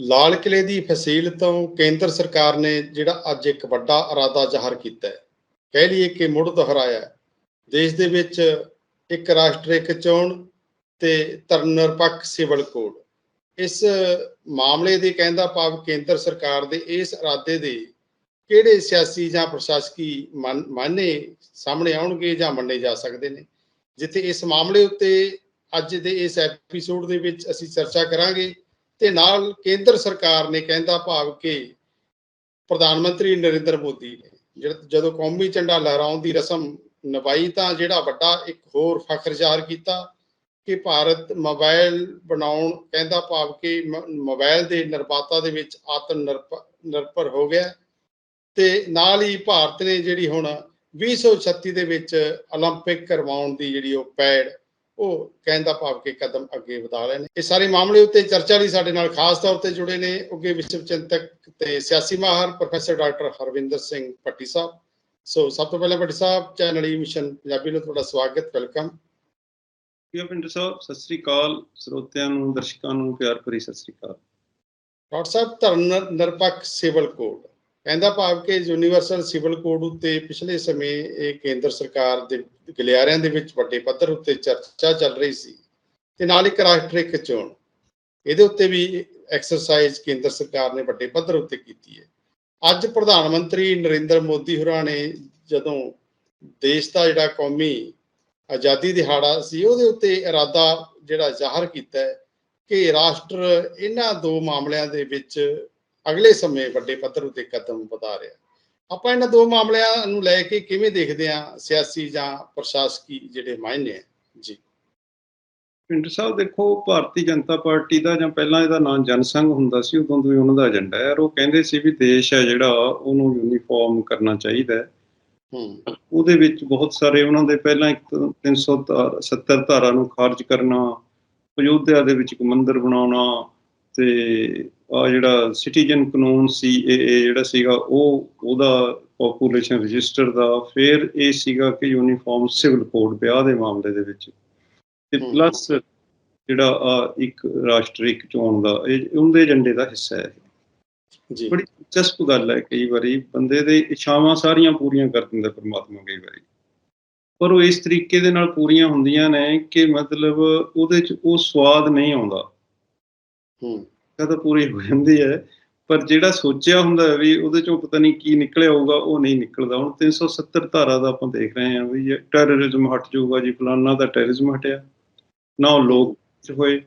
ਲਾਲ ਕਿਲੇ ਦੀ ਫਸੀਲ ਤੋਂ ਕੇਂਦਰ ਸਰਕਾਰ ਨੇ ਜਿਹੜਾ ਅੱਜ ਇੱਕ ਵੱਡਾ ਇਰਾਦਾ ਜ਼ਾਹਰ ਕੀਤਾ ਹੈ, ਕਹਿ ਲਈਏ ਕਿ ਮੁੜ ਦੁਹਰਾਇਆ ਦੇਸ਼ ਦੇ ਵਿੱਚ ਇੱਕ ਰਾਸ਼ਟਰ, ਇੱਕ ਚੋਣ ਤੇ ਧਰਮਨਿਰਪੱਖ ਸਿਵਲ ਕੋਡ। ਇਸ ਮਾਮਲੇ ਦੇ ਕਹਿੰਦਾ ਭਾਵ ਕੇਂਦਰ ਸਰਕਾਰ ਦੇ ਇਸ ਇਰਾਦੇ ਦੇ ਕਿਹੜੇ ਸਿਆਸੀ ਜਾਂ ਪ੍ਰਸ਼ਾਸਕੀ ਮਨ- ਮਾਅਨੇ ਸਾਹਮਣੇ ਆਉਣਗੇ ਜਾਂ ਮੰਨੇ ਜਾ ਸਕਦੇ ਨੇ? ਜਿੱਥੇ ਇਸ ਮਾਮਲੇ ਉੱਤੇ ਅੱਜ ਦੇ ਇਸ ਐਪੀਸੋਡ ਦੇ ਵਿੱਚ ਅਸੀਂ ਚਰਚਾ ਕਰਾਂਗੇ। ਤੇ ਨਾਲ ਕੇਂਦਰ ਸਰਕਾਰ ਨੇ ਕਹਿੰਦਾ ਭਾਵ ਕਿ ਪ੍ਰਧਾਨ ਮੰਤਰੀ ਨਰਿੰਦਰ ਮੋਦੀ ਨੇ ਜਦ- ਜਦੋਂ ਕੌਮੀ ਝੰਡਾ ਲਹਿਰਾਉਣ ਦੀ ਰਸਮ ਨਿਭਾਈ ਤਾਂ ਜਿਹੜਾ ਵੱਡਾ ਇੱਕ ਹੋਰ ਫਖਰ ਜ਼ਾਹਰ ਕੀਤਾ ਕਿ ਭਾਰਤ ਮੋਬਾਈਲ ਬਣਾਉਣ ਕਹਿੰਦਾ ਭਾਵ ਕਿ ਮ- ਮੋਬਾਈਲ ਦੇ ਨਿਰਮਾਤਾ ਦੇ ਵਿੱਚ ਆਤਮ ਨਿਰਭ- ਨਿਰਭਰ ਹੋ ਗਿਆ ਤੇ ਨਾਲ ਹੀ ਭਾਰਤ ਨੇ ਜਿਹੜੀ ਹੁਣ 2036 ਦੇ ਵਿੱਚ 올림픽 ਕਰਵਾਉਣ ਦੀ ਜਿਹੜੀ ਉਹ ਪੈੜ ਉਹ ਕਹਿੰਦਾ ਭਾਵ ਕਿ ਕਦਮ ਅੱਗੇ ਵਧਾ ਰਹੇ ਨੇ। ਇਹ ਸਾਰੇ ਮਾਮਲੇ ਉੱਤੇ ਚਰਚਾ ਲਈ ਸਾਡੇ ਨਾਲ ਖਾਸ ਤੌਰ ਤੇ ਜੁੜੇ ਨੇ ਉੱਗੇ ਵਿਸ਼ਵ ਚਿੰਤਕ ਤੇ ਸਿਆਸੀ ਮਾਹਰ professor doctor Harvinder Singh Bhatti Sahib. So ਸਭ ਤੋਂ ਪਹਿਲਾਂ Bhatti Sahib channel E mission Punjabi ਨੂੰ ਤੁਹਾਡਾ ਸਵਾਗਤ ਵੈਲਕਮ। ਪਿੰਡਰ ਸਾਹਿਬ ਸਤਿ ਸ੍ਰੀ ਅਕਾਲ। ਸਰੋਤਿਆਂ ਨੂੰ ਦਰਸ਼ਕਾਂ ਨੂੰ ਪਿਆਰ ਭਰੀ ਸਤਿ ਸ੍ਰੀ ਅਕਾਲ। ਡਾਕਟਰ ਸਾਹਿਬ ਧਰਮ ਨਿਰ- ਨਿਰਪੱਖ ਸਿਵਲ ਕੋਡ। ਕਹਿੰਦਾ ਭਾਵ ਕਿ ਯੂਨੀਵਰਸਲ ਸਿਵਲ ਕੋਡ ਉੱਤੇ ਪਿਛਲੇ ਸਮੇਂ ਇਹ ਕੇਂਦਰ ਸਰਕਾਰ ਦੇ ਗਲਿਆਰਿਆਂ ਦੇ ਵਿੱਚ ਵੱਡੇ ਪੱਧਰ ਉੱਤੇ ਚਰਚਾ ਚੱਲ ਰਹੀ ਸੀ ਤੇ ਨਾਲ ਇੱਕ ਰਾਸ਼ਟਰ ਚੋਣ। ਇਹਦੇ ਉੱਤੇ ਵੀ ਐਕਸਰਸਾਈਜ਼ ਕੇਂਦਰ ਸਰਕਾਰ ਨੇ ਵੱਡੇ ਪੱਧਰ ਉੱਤੇ ਕੀਤੀ ਹੈ। ਅੱਜ ਪ੍ਰਧਾਨ ਮੰਤਰੀ ਨਰਿੰਦਰ ਮੋਦੀ ਹੋਰਾਂ ਨੇ ਜਦੋਂ ਦੇਸ਼ ਦਾ ਜਿਹੜਾ ਕੌਮੀ ਆਜ਼ਾਦੀ ਦਿਹਾੜਾ ਸੀ, ਉਹਦੇ ਉੱਤੇ ਇਰਾਦਾ ਜਿਹੜਾ ਜ਼ਾਹਰ ਕੀਤਾ ਹੈ ਕਿ ਰਾਸ਼ਟਰ ਇਹਨਾਂ ਦੋ ਮਾਮਲਿਆਂ ਦੇ ਵਿੱਚ ਅਗਲੇ ਸਮੇਂ ਵੱਡੇ ਪੱਧਰ ਉਤੇ ਕਦਮ ਵਧਾ ਰਿਹਾ। ਆਪਾਂ ਇਹਨਾਂ ਦੋ ਮਾਮਲਿਆਂ ਨੂੰ ਲੈ ਕੇ ਕਿਵੇਂ ਦੇਖਦੇ ਹਾਂ ਸਿਆਸੀ ਜਾਂ ਪ੍ਰਸ਼ਾਸਕੀ ਜਿਹੜੇ ਮਾਇਨੇ ਹੈ? ਜੀ। ਪਿੰਡਰ ਸਾਹਿਬ ਦੇਖੋ ਭਾਰਤੀ ਜਨਤਾ ਪਾਰਟੀ ਦਾ ਜਾਂ ਪਹਿਲਾਂ ਇਹਦਾ ਨਾਮ ਜਨਸੰਘ ਹੁੰਦਾ ਸੀ ਉਦੋਂ ਤੋਂ ਹੀ ਉਹਨਾਂ ਦਾ ਏਜੰਡਾ ਹੈ। ਉਹ ਕਹਿੰਦੇ ਸੀ ਵੀ ਦੇਸ਼ ਹੈ ਜਿਹੜਾ ਉਹਨੂੰ ਯੂਨੀਫਾਰਮ ਕਰਨਾ ਚਾਹੀਦਾ ਹੈ। ਉਹਦੇ ਵਿੱਚ ਬਹੁਤ ਸਾਰੇ ਉਹਨਾਂ ਦੇ ਪਹਿਲਾਂ ਇੱਕ 370 ਧਾਰਾ ਨੂੰ ਖਾਰਜ ਕਰਨਾ ਅਯੋਧਿਆ ਦੇ ਵਿੱਚ ਇੱਕ ਮੰਦਿਰ ਬਣਾਉਣਾ ਤੇ ਆ ਜਿਹੜਾ ਸਿਟੀਜ਼ਨ ਕਾਨੂੰਨ ਸੀ ਇਹ ਜਿਹੜਾ ਸੀਗਾ ਉਹ ਉਹਦਾ ਪੋਪੂਲੇਸ਼ਨ ਰਜਿਸਟਰ ਦਾ ਫਿਰ ਇਹ ਸੀਗਾ ਕਿ ਯੂਨੀਫਾਰਮ ਸਿਵਲ ਕੋਡ ਵਿਆਹ ਦੇ ਮਾਮਲੇ ਦੇ ਵਿੱਚ। ਤੇ। ਪਲੱਸ ਜਿਹੜਾ ਆ ਇੱਕ ਰਾਸ਼ਟਰ ਇੱਕ ਚੋਣ ਦਾ ਇਹ ਉਹਦੇ ਏਜੰਡੇ ਦਾ ਹਿੱਸਾ ਹੈ। ਜੀ। ਬੜੀ ਦਿਲਚਸਪ ਗੱਲ ਹੈ ਕਈ ਵਾਰੀ ਬੰਦੇ ਦੇ ਇੱਛਾਵਾਂ ਸਾਰੀਆਂ ਪੂਰੀਆਂ ਕਰ ਦਿੰਦਾ ਪਰਮਾਤਮਾ ਕਈ ਵਾਰੀ। ਪਰ ਉਹ ਇਸ ਤਰੀਕੇ ਦੇ ਨਾਲ ਪੂਰੀਆਂ ਹੁੰਦੀਆਂ ਨੇ ਕਿ ਮਤਲਬ ਉਹਦੇ ਚ ਉਹ ਸਵਾਦ ਨਹੀਂ ਆਉਂਦਾ। ਹੂੰ। ਤਾਂ ਤਾਂ ਪੂਰੀ ਹੋ ਜਾਂਦੀ ਹੈ। ਪਰ ਜਿਹੜਾ ਸੋਚਿਆ ਹੁੰਦਾ ਹੈ ਵੀ ਉਹਦੇ ਚੋਂ ਪਤਾ ਨਹੀਂ ਕੀ ਨਿਕਲਿਆ ਹੋਊਗਾ ਉਹ ਨਹੀਂ ਨਿਕਲਦਾ। ਹੁਣ 370 ਧਾਰਾ ਦਾ ਆਪਾਂ ਦੇਖ ਰਹੇ ਹਾਂ ਵੀ ਟੈਰਰਿਜ਼ਮ ਹਟ ਜਾਊਗਾ ਜੀ ਫਲਾਨਾ ਦਾ ਟੈਰਰਿਜ਼ਮ ਹਟਿਆ। ਨਾ ਉਹ ਲੋਕ ਹੋਏ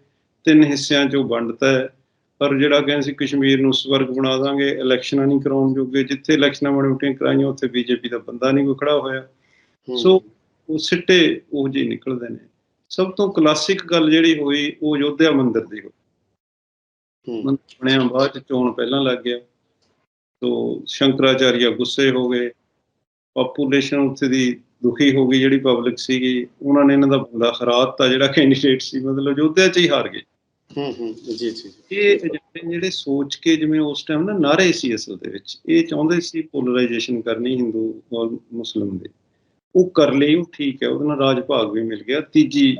ਤਿੰਨ ਹਿੱਸਿਆਂ ਚੋਂ ਵੰਡਤਾ ਹੈ। ਪਰ ਜਿਹੜਾ ਕਹਿੰਦੇ ਸੀ ਕਸ਼ਮੀਰ ਨੂੰ ਸਵਰਗ ਬਣਾ ਦਾਂਗੇ ਇਲੈਕਸ਼ਨਾਂ ਨਹੀਂ ਕਰਾਉਣ ਜੋਗੇ ਜਿੱਥੇ ਇਲੈਕਸ਼ਨਾਂ ਬਣੇ ਉਟੀਆਂ ਕਰਾਈਆਂ ਉੱਥੇ ਬੀਜੇਪੀ ਦਾ ਬੰਦਾ ਨਹੀਂ ਕੋਈ ਖੜਾ ਹੋਇਆ। ਹੂੰ, ਸੋ ਉਹ ਸਿੱਟੇ ਉਹ ਜਿਹੇ ਨਿਕਲਦੇ ਨੇ। ਸਭ ਤੋਂ ਕਲਾਸਿਕ ਗੱਲ ਜਿਹੜੀ ਹੋਈ ਉਹ ਯੋਧਿਆ ਮੰਦਿਰ ਦੀ ਹੋਈ। ਹੂੰ, ਮੰਦਿਰ ਬਣਿਆ ਬਾਅਦ ਚ ਚੋਣ ਪਹਿਲਾਂ ਲੱਗ ਗਿਆ। ਤੋ ਸ਼ੰਕਰਾਚਾਰੀਆ ਗੁੱਸੇ ਹੋ ਗਏ। ਪਾਪੂਲੇਸ਼ਨ ਉੱਥੇ ਦੀ ਦੁਖੀ ਹੋ ਗਈ ਜਿਹੜੀ ਪਬਲਿਕ ਸੀਗੀ। ਉਹਨਾਂ ਨੇ ਇਹਨਾਂ ਦਾ ਬੰਦਾ ਹਰਾਤਾ ਜਿਹੜਾ ਕੈਂਡੀਡੇਟ ਸੀ ਮਤਲਬ ਯੋਧਿਆ ਚ ਹੀ ਹਾਰ ਗਏ। ਹੂੰ ਹੂੰ ਜੀ ਜੀ ਇਹ ਜਿਹੜੇ ਸੋਚ ਕੇ ਜਿਵੇਂ ਉਸ ਟਾਈਮ ਨਾ ਨਾਰੇ ਸੀ ਅਸਲ ਦੇ ਵਿੱਚ ਇਹ ਚਾਹੁੰਦੇ ਸੀ ਪੋਲਰਾਈਜੇਸ਼ਨ ਕਰਨੀ ਹਿੰਦੂ ਔਰ ਮੁਸਲਮ ਦੇ। ਉਹ ਕਰ ਲਈ ਉਹ ਠੀਕ ਹੈ ਉਹਦੇ ਨਾਲ ਰਾਜ ਭਾਗ ਵੀ ਮਿਲ ਗਿਆ। ਤੀਜੀ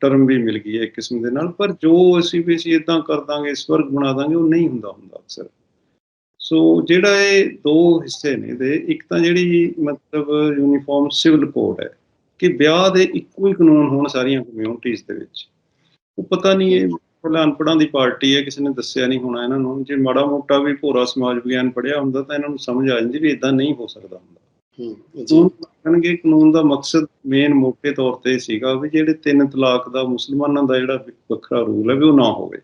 ਟਰਮ ਵੀ ਮਿਲ ਗਈ ਹੈ ਇੱਕ ਕਿਸਮ ਦੇ ਨਾਲ, ਪਰ ਜੋ ਅਸੀਂ ਵੀ ਅਸੀਂ ਇਦਾਂ ਕਰ ਦਾਂਗੇ, ਸਵਰਗ ਬਣਾ ਦਾਂਗੇ, ਉਹ ਨਹੀਂ ਹੁੰਦਾ ਹੁੰਦਾ ਅਕਸਰ। ਸੋ ਜਿਹੜਾ ਇਹ ਦੋ ਹਿੱਸੇ ਨੇ ਦੇ, ਇੱਕ ਤਾਂ ਜਿਹੜੀ ਮਤਲਬ ਯੂਨੀਫਾਰਮ ਸਿਵਲ ਕੋਡ ਹੈ ਕਿ ਵਿਆਹ ਦੇ ਇੱਕੋ ਹੀ ਕਾਨੂੰਨ ਹੋਣ ਸਾਰੀਆਂ ਕਮਿਊਨਿਟੀਜ਼ ਦੇ ਵਿੱਚ। ਉਹ ਪਤਾ ਨਹੀਂ ਇਹ ਭਲਾ ਅਨਪੜ੍ਹਾਂ ਦੀ ਪਾਰਟੀ ਹੈ, ਕਿਸੇ ਨੇ ਦੱਸਿਆ ਨਹੀਂ ਹੋਣਾ ਇਹਨਾਂ ਨੂੰ। ਜੇ ਮਾੜਾ ਮੋਟਾ ਵੀ ਭੋਰਾ ਸਮਾਜ ਵਿਗਿਆਨ ਪੜ੍ਹਿਆ ਹੁੰਦਾ ਤਾਂ ਇਹਨਾਂ ਨੂੰ ਸਮਝ ਆ ਜਾਂਦੀ ਵੀ ਇਦਾਂ ਨਹੀਂ ਹੋ ਸਕਦਾ ਹੁੰਦਾ। ਹੂੰ ਜੀ। ਕਾਨੂੰਨ ਦਾ ਮਕਸਦ ਮੇਨ ਮੋਟੇ ਤੌਰ ਤੇ ਸੀਗਾ ਵੀ ਜਿਹੜੇ ਤਿੰਨ ਤਲਾਕ ਦਾ ਮੁਸਲਮਾਨਾਂ ਦਾ ਜਿਹੜਾ ਵੱਖਰਾ ਰੂਲ ਹੈ ਵੀ ਉਹ ਨਾ ਹੋਵੇ।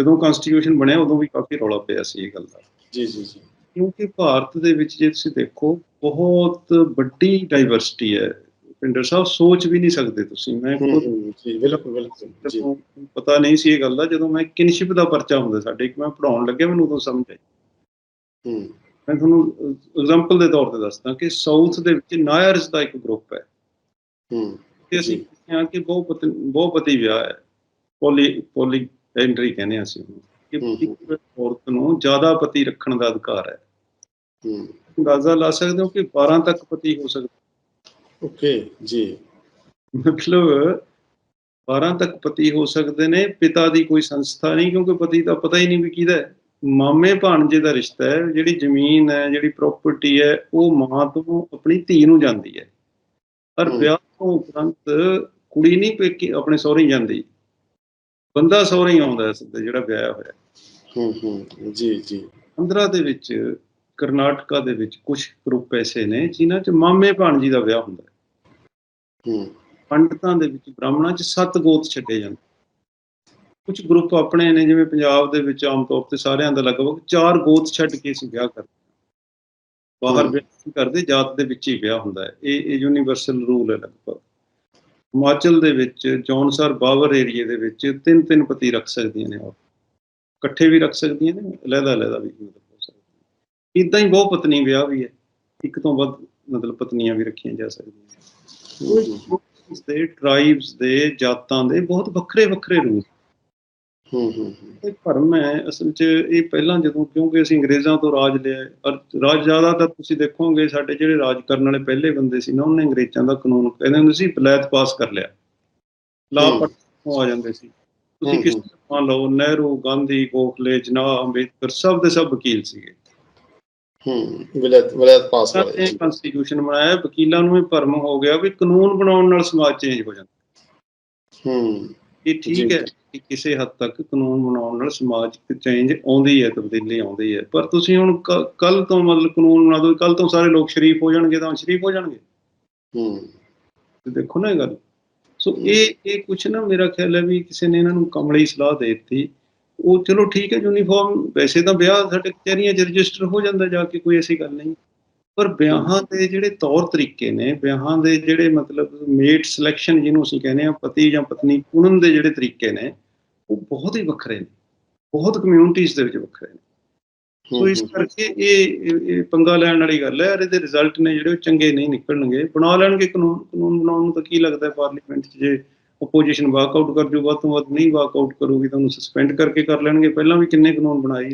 ਜਦੋਂ ਕਨਸਟੀਟਿਊਸ਼ਨ ਬਣਿਆ ਉਦੋਂ ਵੀ ਕਾਫੀ ਰੌਲਾ ਪਿਆ ਸੀ ਇਹ ਗੱਲ ਦਾ। ਜੀ ਜੀ ਜੀ। ਕਿਉਂਕਿ ਭਾਰਤ ਦੇ ਵਿੱਚ ਜੇ ਤੁਸੀਂ ਦੇਖੋ ਬਹੁਤ ਵੱਡੀ ਡਾਈਵਰਸਿਟੀ ਹੈ। ਪਿੰਡਰ ਸਾਹਿਬ ਸੋਚ ਵੀ ਨਹੀਂ ਸਕਦੇ ਤੁਸੀਂ। ਮੈਂ ਜੀ ਬਿਲਕੁਲ ਬਿਲਕੁਲ ਜੀ। ਪਤਾ ਨਹੀਂ ਸੀ ਇਹ ਗੱਲ ਦਾ ਜਦੋਂ ਮੈਂ ਕਿਨਸ਼ਿਪ ਦਾ ਪਰਚਾ ਹੁੰਦਾ ਸਾਡੇ ਇੱਕ ਮੈਂ ਪੜਾਉਣ ਲੱਗਿਆ ਮੈਨੂੰ ਉਦੋਂ ਸਮਝ ਆਈ। ਹੂੰ। ਮੈਂ ਤੁਹਾਨੂੰ ਐਗਜ਼ਾਮਪਲ ਦੇ ਤੌਰ ਤੇ ਦੱਸਦਾ ਕਿ ਸਾਊਥ ਦੇ ਵਿੱਚ ਨਾਇਰਸ ਦਾ ਇੱਕ ਗਰੁੱਪ ਹੈ। ਹੂੰ ਤੇ ਅਸੀਂ ਜੀ। ਕਹਿੰਦੇ ਹਾਂ ਕਿ ਬਹੁਪਤੀ ਬਹੁਪਤੀ ਵਿਆਹ ਹੈ। ਪੋਲੀ ਪੋਲੀ ਐਂਟਰੀ ਕਹਿੰਦੇ ਅਸੀਂ ਉਹਨੂੰ। ਕਿ ਔਰਤ ਨੂੰ ਜ਼ਿਆਦਾ ਪਤੀ ਰੱਖਣ ਦਾ ਅਧਿਕਾਰ ਹੈ। ਹੂੰ। ਅੰਦਾਜ਼ਾ ਲਾ ਸਕਦੇ ਹੋ ਕਿ 12 ਤੱਕ ਪਤੀ ਹੋ ਸਕਦਾ ਓਕੇ ਜੀ। ਮਤਲਬ 12 ਤੱਕ ਪਤੀ ਹੋ ਸਕਦੇ ਨੇ ਪਿਤਾ ਦੀ ਕੋਈ ਸੰਸਥਾ ਨਹੀਂ ਕਿਉਂਕਿ ਪਤੀ ਦਾ ਪਤਾ ਹੀ ਨਹੀਂ ਵੀ ਕਿਹਦਾ ਹੈ। ਮਾਮੇ ਭਾਣਜੇ ਦਾ ਰਿਸ਼ਤਾ ਹੈ ਜਿਹੜੀ ਜ਼ਮੀਨ ਹੈ ਜਿਹੜੀ ਪ੍ਰਾਪਰਟੀ ਹੈ ਉਹ ਮਾਂ ਤੋਂ ਆਪਣੀ ਧੀ ਨੂੰ ਜਾਂਦੀ ਹੈ। ਪਰ। ਵਿਆਹ ਤੋਂ ਉਪਰੰਤ ਕੁੜੀ ਨਹੀਂ ਪੇਕੀ ਆਪਣੇ ਸਹੁਰੇ ਜਾਂਦੀ। ਬੰਦਾ ਸਹੁਰੇ ਆਉਂਦਾ ਸਿੱਧਾ ਜਿਹੜਾ ਵਿਆਹ ਹੋਇਆ ਹੂੰ। ਹੂੰ ਜੀ ਜੀ। ਆਂਧਰਾ ਦੇ ਵਿੱਚ ਕਰਨਾਟਕਾ ਦੇ ਵਿੱਚ ਕੁਝ ਗਰੁੱਪ ਐਸੇ ਨੇ ਜਿਨ੍ਹਾਂ 'ਚ ਮਾਮੇ ਭਾਣਜੀ ਦਾ ਵਿਆਹ ਹੁੰਦਾ ਹੈ। ਹੂੰ। ਪੰਡਤਾਂ ਦੇ ਵਿੱਚ ਬ੍ਰਾਹਮਣਾਂ 'ਚ ਸੱਤ ਗੋਤ ਛੱਡੇ ਜਾਂਦੇ ਕੁਝ ਗਰੁੱਪ ਆਪਣੇ ਨੇ ਜਿਵੇਂ ਪੰਜਾਬ ਦੇ ਵਿੱਚ ਆਮ ਤੌਰ ਤੇ ਸਾਰਿਆਂ ਦਾ ਲਗਭਗ ਚਾਰ ਗੋਤ ਛੱਡ ਕੇ ਅਸੀਂ ਵਿਆਹ ਕਰਦੇ। ਬਾਹਰ। ਵਿਆਹ ਕਰਦੇ ਜਾਤ ਦੇ ਵਿੱਚ ਹੀ ਵਿਆਹ ਹੁੰਦਾ ਹੈ। ਇਹ ਇਹ ਯੂਨੀਵਰਸਲ ਰੂਲ ਹੈ ਲਗਭਗ। ਹਿਮਾਚਲ ਦੇ ਵਿੱਚ ਜੌਨਸਰ ਬਾਵਰ ਏਰੀਏ ਦੇ ਵਿੱਚ ਤਿੰਨ ਤਿੰਨ ਪਤੀ ਰੱਖ ਸਕਦੀਆਂ ਨੇ ਔਰਤਾਂ ਇਕੱਠੇ ਵੀ ਰੱਖ ਸਕਦੀਆਂ ਨੇ ਅਲੱਗਾ ਅਲੱਗਾ ਵੀ ਮਤਲਬ ਹੋ ਸਕਦਾ ਇਦਾਂ ਹੀ ਬਹੁਤ ਪਤਨੀ ਵਿਆਹ ਵੀ ਹੈ। ਇੱਕ ਤੋਂ ਵੱਧ ਮਤਲਬ ਪਤਨੀਆਂ ਵੀ ਰੱਖੀਆਂ ਜਾ ਸਕਦੀਆਂ ਹੂੰ, ਹੂੰ, ਇਸ ਦੇ ਟ੍ਰਾਈਬਸ ਦੇ ਜਾਤਾਂ ਦੇ ਬਹੁਤ ਵੱਖਰੇ ਵੱਖਰੇ ਰੂਪ ਹੂੰ ਹੂੰ ਇਹ ਭਰਮ ਹੈ ਅਸਲ 'ਚ ਇਹ ਪਹਿਲਾਂ ਜਦੋਂ ਕਿਉਂਕਿ ਅਸੀਂ ਅੰਗਰੇਜ਼ਾਂ ਤੋਂ ਰਾਜ ਲਿਆ ਔਰ ਰਾਜ ਜ਼ਿਆਦਾਤਰ ਤੁਸੀਂ ਦੇਖੋਗੇ ਸਾਡੇ ਜਿਹੜੇ ਰਾਜ ਕਰਨ ਵਾਲੇ ਪਹਿਲੇ ਬੰਦੇ ਸੀ ਨਾ ਉਹਨੇ ਅੰਗਰੇਜ਼ਾਂ ਦਾ ਕਾਨੂੰਨ ਕਹਿੰਦੇ ਹੁੰਦੇ ਸੀ ਬਲੈਤ ਪਾਸ ਕਰ ਲਿਆ ਲਾ ਹਮ। ਪੱਟ ਆ ਜਾਂਦੇ ਸੀ ਤੁਸੀਂ ਕਿਸ। ਤਰ੍ਹਾਂ ਲਓ ਨਹਿਰੂ ਗਾਂਧੀ ਗੋਖਲੇ ਜਨਾਬ ਅੰਬੇਦਕਰ ਸਭ ਦੇ ਸਭ ਵਕੀਲ ਸੀਗੇ ਹੂੰ ਵਿਲਾਇਤ ਵਿਲਾਇਤ ਪਾਸ ਨੇ ਜੀ। ਕਨਸਟੀਟਿਊਸ਼ਨ ਬਣਾਇਆ ਵਕੀਲਾਂ ਨੂੰ ਇਹ ਭਰਮ ਹੋ ਗਿਆ ਵੀ ਕਾਨੂੰਨ ਬਣਾਉਣ ਨਾਲ ਸਮਾਜ ਚੇਂਜ ਹੋ ਜਾਂਦਾ ਹੂੰ ਇਹ ਠੀਕ। ਹੈ ਕਿ ਕਿਸੇ ਹੱਦ ਤੱਕ ਕਾਨੂੰਨ ਬਣਾਉਣ ਨਾਲ ਸਮਾਜਿਕ ਚੇਂਜ ਆਉਂਦੀ ਹੈ ਤਬਦੀਲੀ ਆਉਂਦੀ ਹੈ। ਪਰ ਤੁਸੀਂ ਹੁਣ ਕੱਲ ਤੋਂ ਮਤਲਬ ਕਾਨੂੰਨ ਬਣਾ ਦਿਓ ਕੱਲ ਤੋਂ ਸਾਰੇ ਲੋਕ ਸ਼ਰੀਫ ਹੋ ਜਾਣਗੇ ਤਾਂ ਸ਼ਰੀਫ ਹੋ ਜਾਣਗੇ। ਹੂੰ। ਤੇ ਦੇਖੋ ਨਾ ਇਹ ਗੱਲ। ਸੋ ਇਹ ਇਹ ਕੁਛ ਨਾ ਮੇਰਾ ਖਿਆਲ ਹੈ ਵੀ ਕਿਸੇ ਨੇ ਇਹਨਾਂ ਨੂੰ ਕਮਲੀ ਸਲਾਹ ਦੇ ਦਿੱਤੀ। ਉਹ ਚਲੋ ਠੀਕ ਹੈ ਯੂਨੀਫਾਰਮ ਵੈਸੇ ਤਾਂ ਵਿਆਹ ਸਾਡੇ ਕਚਹਿਰੀਆਂ 'ਚ ਰਜਿਸਟਰ ਹੋ ਜਾਂਦਾ ਜਾ ਕੇ ਕੋਈ ਐਸੀ ਗੱਲ ਨਹੀਂ। ਪਰ ਵਿਆਹਾਂ ਦੇ ਜਿਹੜੇ ਤੌਰ ਤਰੀਕੇ ਨੇ ਵਿਆਹਾਂ ਦੇ ਜਿਹੜੇ ਮਤਲਬ ਮੇਟ ਸਿਲੈਕਸ਼ਨ ਜਿਹਨੂੰ ਅਸੀਂ ਕਹਿੰਦੇ ਆ ਪਤੀ ਜਾਂ ਪਤਨੀ ਚੁਣਨ ਦੇ ਜਿਹੜੇ ਤਰੀਕੇ ਨੇ ਉਹ ਬਹੁਤ ਹੀ ਵੱਖਰੇ ਨੇ। ਬਹੁਤ ਕਮਿਊਨਿਟੀਜ਼ ਦੇ ਵਿੱਚ ਵੱਖਰੇ ਨੇ। ਸੋ ਇਸ ਕਰਕੇ ਇਹ ਪੰਗਾ ਲੈਣ ਵਾਲੀ ਗੱਲ ਹੈ ਔਰ ਇਹਦੇ ਰਿਜ਼ਲਟ ਨੇ ਜਿਹੜੇ ਉਹ ਚੰਗੇ ਨਹੀਂ ਨਿਕਲਣਗੇ। ਬਣਾ ਲੈਣਗੇ ਕਾਨੂੰਨ ਕਾਨੂੰਨ ਬਣਾਉਣ ਨੂੰ ਤਾਂ ਕੀ ਲੱਗਦਾ ਹੈ ਪਾਰਲੀਮੈਂਟ 'ਚ? ਜੇ ਆਪੋਜੀਸ਼ਨ ਵਾਕਆਊਟ ਕਰ ਜੂ ਵੱਧ ਤੋਂ ਵੱਧ ਨਹੀਂ ਵਾਕਆਊਟ ਕਰੂਗੀ ਤਾਂ ਉਹਨੂੰ ਸਸਪੈਂਡ ਕਰਕੇ ਕਰ ਲੈਣਗੇ। ਪਹਿਲਾਂ ਵੀ ਕਿੰਨੇ ਕਾਨੂੰਨ ਬਣਾਏ।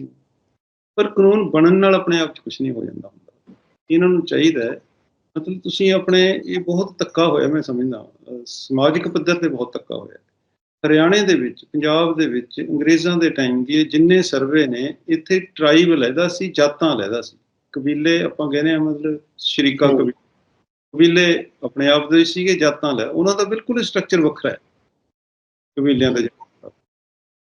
ਪਰ ਕਾਨੂੰਨ ਬਣਨ ਨਾਲ ਆਪਣੇ ਆਪ 'ਚ ਕੁਝ ਨਹੀਂ ਹੋ ਜਾਂਦਾ ਹੁੰਦਾ। ਇਹਨਾਂ ਨੂੰ ਚਾਹੀਦਾ ਹੈ। ਮਤਲਬ ਤੁਸੀਂ ਆਪਣੇ ਇਹ ਬਹੁਤ ਧੱਕਾ ਹੋਇਆ ਮੈਂ ਸਮਝਦਾ ਸਮਾਜਿਕ ਪੱਧਰ ਤੇ ਬਹੁਤ ਧੱਕਾ ਹੋਇਆ। ਹਰਿਆਣੇ ਦੇ ਵਿੱਚ, ਪੰਜਾਬ ਦੇ ਵਿੱਚ ਅੰਗਰੇਜ਼ਾਂ ਦੇ ਟਾਈਮ ਦੀ ਜਿੰਨੇ ਸਰਵੇ ਨੇ, ਇੱਥੇ ਟ੍ਰਾਈਬ ਲੈਦਾ ਸੀ, ਜਾਤਾਂ ਲੈਦਾ ਸੀ। ਕਬੀਲੇ ਆਪਾਂ ਕਹਿੰਦੇ ਆ ਮਤਲਬ ਸ਼ਰੀਕਾ ਕਬੀਲੇ ਕਬੀਲੇ ਆਪਣੇ ਆਪ ਦੇ ਸੀਗੇ, ਜਾਤਾਂ ਲੈ ਉਹਨਾਂ ਦਾ ਬਿਲਕੁਲ ਸਟਰਕਚਰ ਵੱਖਰਾ ਹੈ। ਕਬੀਲਿਆਂ ਦਾ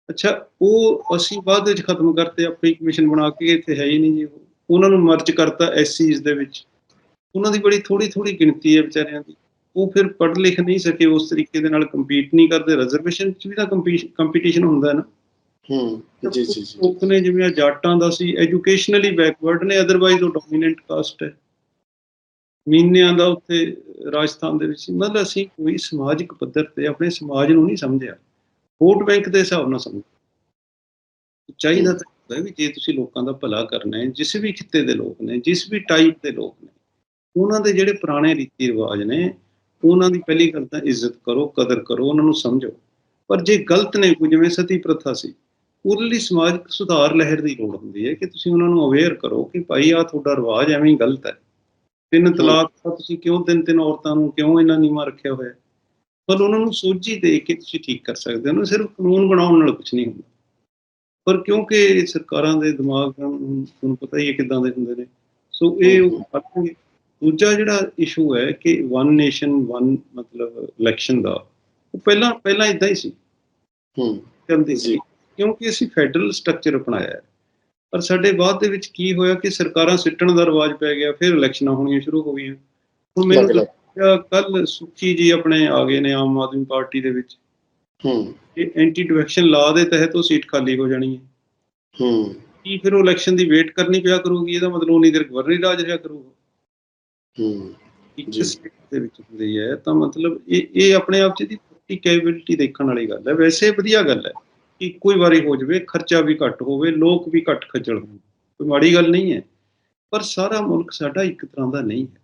ਅੱਛਾ, ਉਹ ਅਸੀਂ ਬਾਅਦ ਵਿੱਚ ਖਤਮ ਕਰਤੇ ਆਪਣੀ ਕਮਿਸ਼ਨ ਬਣਾ ਕੇ ਇੱਥੇ ਹੈ ਹੀ ਨਹੀਂ ਜੀ ਉਹ। ਉਹਨਾਂ ਨੂੰ ਮਰਜ ਕਰਤਾ ਐਸਸੀਜ਼ ਦੇ ਵਿੱਚ। ਉਹਨਾਂ ਦੀ ਬੜੀ ਥੋੜੀ ਥੋੜੀ ਗਿਣਤੀ ਹੈ ਵਿਚਾਰਿਆਂ ਦੀ। ਉਹ ਫਿਰ ਪੜ੍ਹ ਲਿਖ ਨਹੀਂ ਸਕੇ ਉਸ ਤਰੀਕੇ ਦੇ ਨਾਲ ਕੰਪੀਟ ਨਹੀਂ ਕਰਦੇ। ਰਿਜ਼ਰਵੇਸ਼ਨ 'ਚ ਵੀ ਤਾਂ ਕੰਪੀਟੀਸ਼ਨ ਹੁੰਦਾ ਹੈ ਨਾ। ਹੂੰ ਜੀ ਜੀ ਜੀ। ਲੋਕ ਨੇ ਜਿਵੇਂ ਆਹ ਜਾਟਾਂ ਦਾ ਸੀ ਐਜੂਕੇਸ਼ਨਲੀ ਬੈਕਵਰਡ ਨੇ ਅਦਰਵਾਈਜ਼ ਉਹ ਡੋਮੀਨੈਂਟ ਕਾਸਟ ਹੈ। ਮੀਨਿਆਂ ਦਾ ਉੱਥੇ ਰਾਜਸਥਾਨ ਦੇ ਵਿੱਚ। ਮਤਲਬ ਅਸੀਂ ਕੋਈ ਸਮਾਜਿਕ ਪੱਧਰ ਤੇ ਆਪਣੇ ਸਮਾਜ ਨੂੰ ਨਹੀਂ ਸਮਝਿਆ। ਵੋਟ ਬੈਂਕ ਦੇ ਹਿਸਾਬ ਨਾਲ ਸਮਝ ਚਾਹੀਦਾ ਤਾਂ ਹੁੰਦਾ ਵੀ ਜੇ ਤੁਸੀਂ ਲੋਕਾਂ ਦਾ ਭਲਾ ਕਰਨਾ ਹੈ ਜਿਸ ਵੀ ਖਿੱਤੇ ਦੇ ਲੋਕ ਨੇ ਜਿਸ ਵੀ ਟਾਈਪ ਦੇ ਲੋਕ ਨੇ ਉਹਨਾਂ ਦੇ ਜਿਹੜੇ ਪੁਰਾਣੇ ਰੀਤੀ ਰਿਵਾਜ ਨੇ ਉਹਨਾਂ ਦੀ ਪਹਿਲੀ ਗੱਲ ਤਾਂ ਇੱਜ਼ਤ ਕਰੋ ਕਦਰ ਕਰੋ ਉਹਨਾਂ ਨੂੰ ਸਮਝੋ। ਪਰ ਜੇ ਗਲਤ ਨੇ ਕੋਈ ਜਿਵੇਂ ਸਤੀ ਪ੍ਰਥਾ ਸੀ ਉਹਦੇ ਲਈ ਸਮਾਜਿਕ ਸੁਧਾਰ ਲਹਿਰ ਦੀ ਲੋੜ ਹੁੰਦੀ ਹੈ ਕਿ ਤੁਸੀਂ ਉਹਨਾਂ ਨੂੰ ਅਵੇਅਰ ਕਰੋ ਕਿ ਭਾਈ ਆ ਤੁਹਾਡਾ ਰਿਵਾਜ ਐਵੇਂ ਹੀ ਗਲਤ ਹੈ। ਤਿੰਨ ਤਲਾਕ ਦਾ ਤੁਸੀਂ ਕਿਉਂ ਤਿੰਨ ਤਿੰਨ ਔਰਤਾਂ ਨੂੰ ਕਿਉਂ ਇੰਨਾ ਨੀਵਾਂ ਰੱਖਿਆ ਹੋਇਆ? ਪਰ ਉਹਨਾਂ ਨੂੰ ਸੋਝੀ ਦੇ ਕੇ ਤੁਸੀਂ ਠੀਕ ਕਰ ਸਕਦੇ ਹੋ ਨਾ ਸਿਰਫ ਕਾਨੂੰਨ ਬਣਾਉਣ ਨਾਲ ਕੁਝ ਨਹੀਂ ਹੁੰਦਾ। ਪਰ ਕਿਉਂਕਿ ਸਰਕਾਰਾਂ ਦੇ ਦਿਮਾਗ ਨੂੰ ਤੁਹਾਨੂੰ ਪਤਾ ਹੀ ਹੈ ਕਿਦਾਂ ਦੇ ਹੁੰਦੇ ਨੇ ਸੋ ਇਹ। ਦੂਜਾ ਜਿਹੜਾ ਇਸ਼ੂ ਹੈ ਕਿ ਵਨ ਨੇਸ਼ਨ ਵਨ ਮਤਲਬ ਇਲੈਕਸ਼ਨ ਦਾ ਉਹ ਪਹਿਲਾਂ ਪਹਿਲਾਂ ਇਦਾਂ ਹੀ ਸੀ ਹੂੰ ਚੱਲਦੀ ਸੀ। ਕਿਉਂਕਿ ਅਸੀਂ ਫੈਡਰਲ ਸਟਰਕਚਰ ਅਪਣਾਇਆ ਹੈ ਪਰ ਸਾਡੇ ਬਾਅਦ ਦੇ ਵਿੱਚ ਕੀ ਹੋਇਆ ਕਿ ਸਰਕਾਰਾਂ ਸਿੱਟਣ ਦਾ ਰਿਵਾਜ ਪੈ ਗਿਆ ਫਿਰ ਇਲੈਕਸ਼ਨਾਂ ਹੋਣੀਆਂ ਸ਼ੁਰੂ ਹੋ ਗਈਆਂ ਹੁਣ ਮੈਨੂੰ। ਕੱਲ ਸੁਖੀ ਜੀ ਆਪਣੇ ਆ ਗਏ ਨੇ ਆਮ ਆਦਮੀ ਪਾਰਟੀ ਦੇ ਵਿੱਚ ਹੂੰ। ਇਹ ਐਂਟੀ ਡਿਫੈਕਸ਼ਨ ਲਾ ਦੇ ਤਹਿਤ ਉਹ ਸੀਟ ਖਾਲੀ ਹੋ ਜਾਣੀ ਹੈ। ਹੂੰ। ਕੀ ਫਿਰ ਉਹ ਇਲੈਕਸ਼ਨ ਦੀ ਵੇਟ ਕਰਨੀ ਪਿਆ ਕਰੂਗੀ? ਇਹਦਾ ਮਤਲਬ ਉਨੀ ਦੇਰ ਗਵਰਨਰੀ ਰਾਜ ਰਿਹਾ ਕਰੂਗਾ। ਹੂੰ। ਇੱਕ। ਸਟੇਟ ਦੇ ਵਿੱਚ ਹੁੰਦੀ ਹੈ ਤਾਂ ਮਤਲਬ ਇਹ ਇਹ ਆਪਣੇ ਆਪ 'ਚ ਇਹਦੀ ਪ੍ਰੈਕਟੀਕੈਬਿਲਿਟੀ ਦੇਖਣ ਵਾਲੀ ਗੱਲ ਹੈ। ਵੈਸੇ ਵਧੀਆ ਗੱਲ ਹੈ ਕਿ ਕੋਈ ਵਾਰੀ ਹੋ ਜਾਵੇ ਖਰਚਾ ਵੀ ਘੱਟ ਹੋਵੇ ਲੋਕ ਵੀ ਘੱਟ ਖੱਜਲ ਹੋਣ। ਕੋਈ ਮਾੜੀ ਗੱਲ ਨਹੀਂ ਹੈ। ਪਰ ਸਾਰਾ ਮੁਲਕ ਸਾਡਾ ਇੱਕ ਤਰ੍ਹਾਂ ਦਾ ਨਹੀਂ ਹੈ।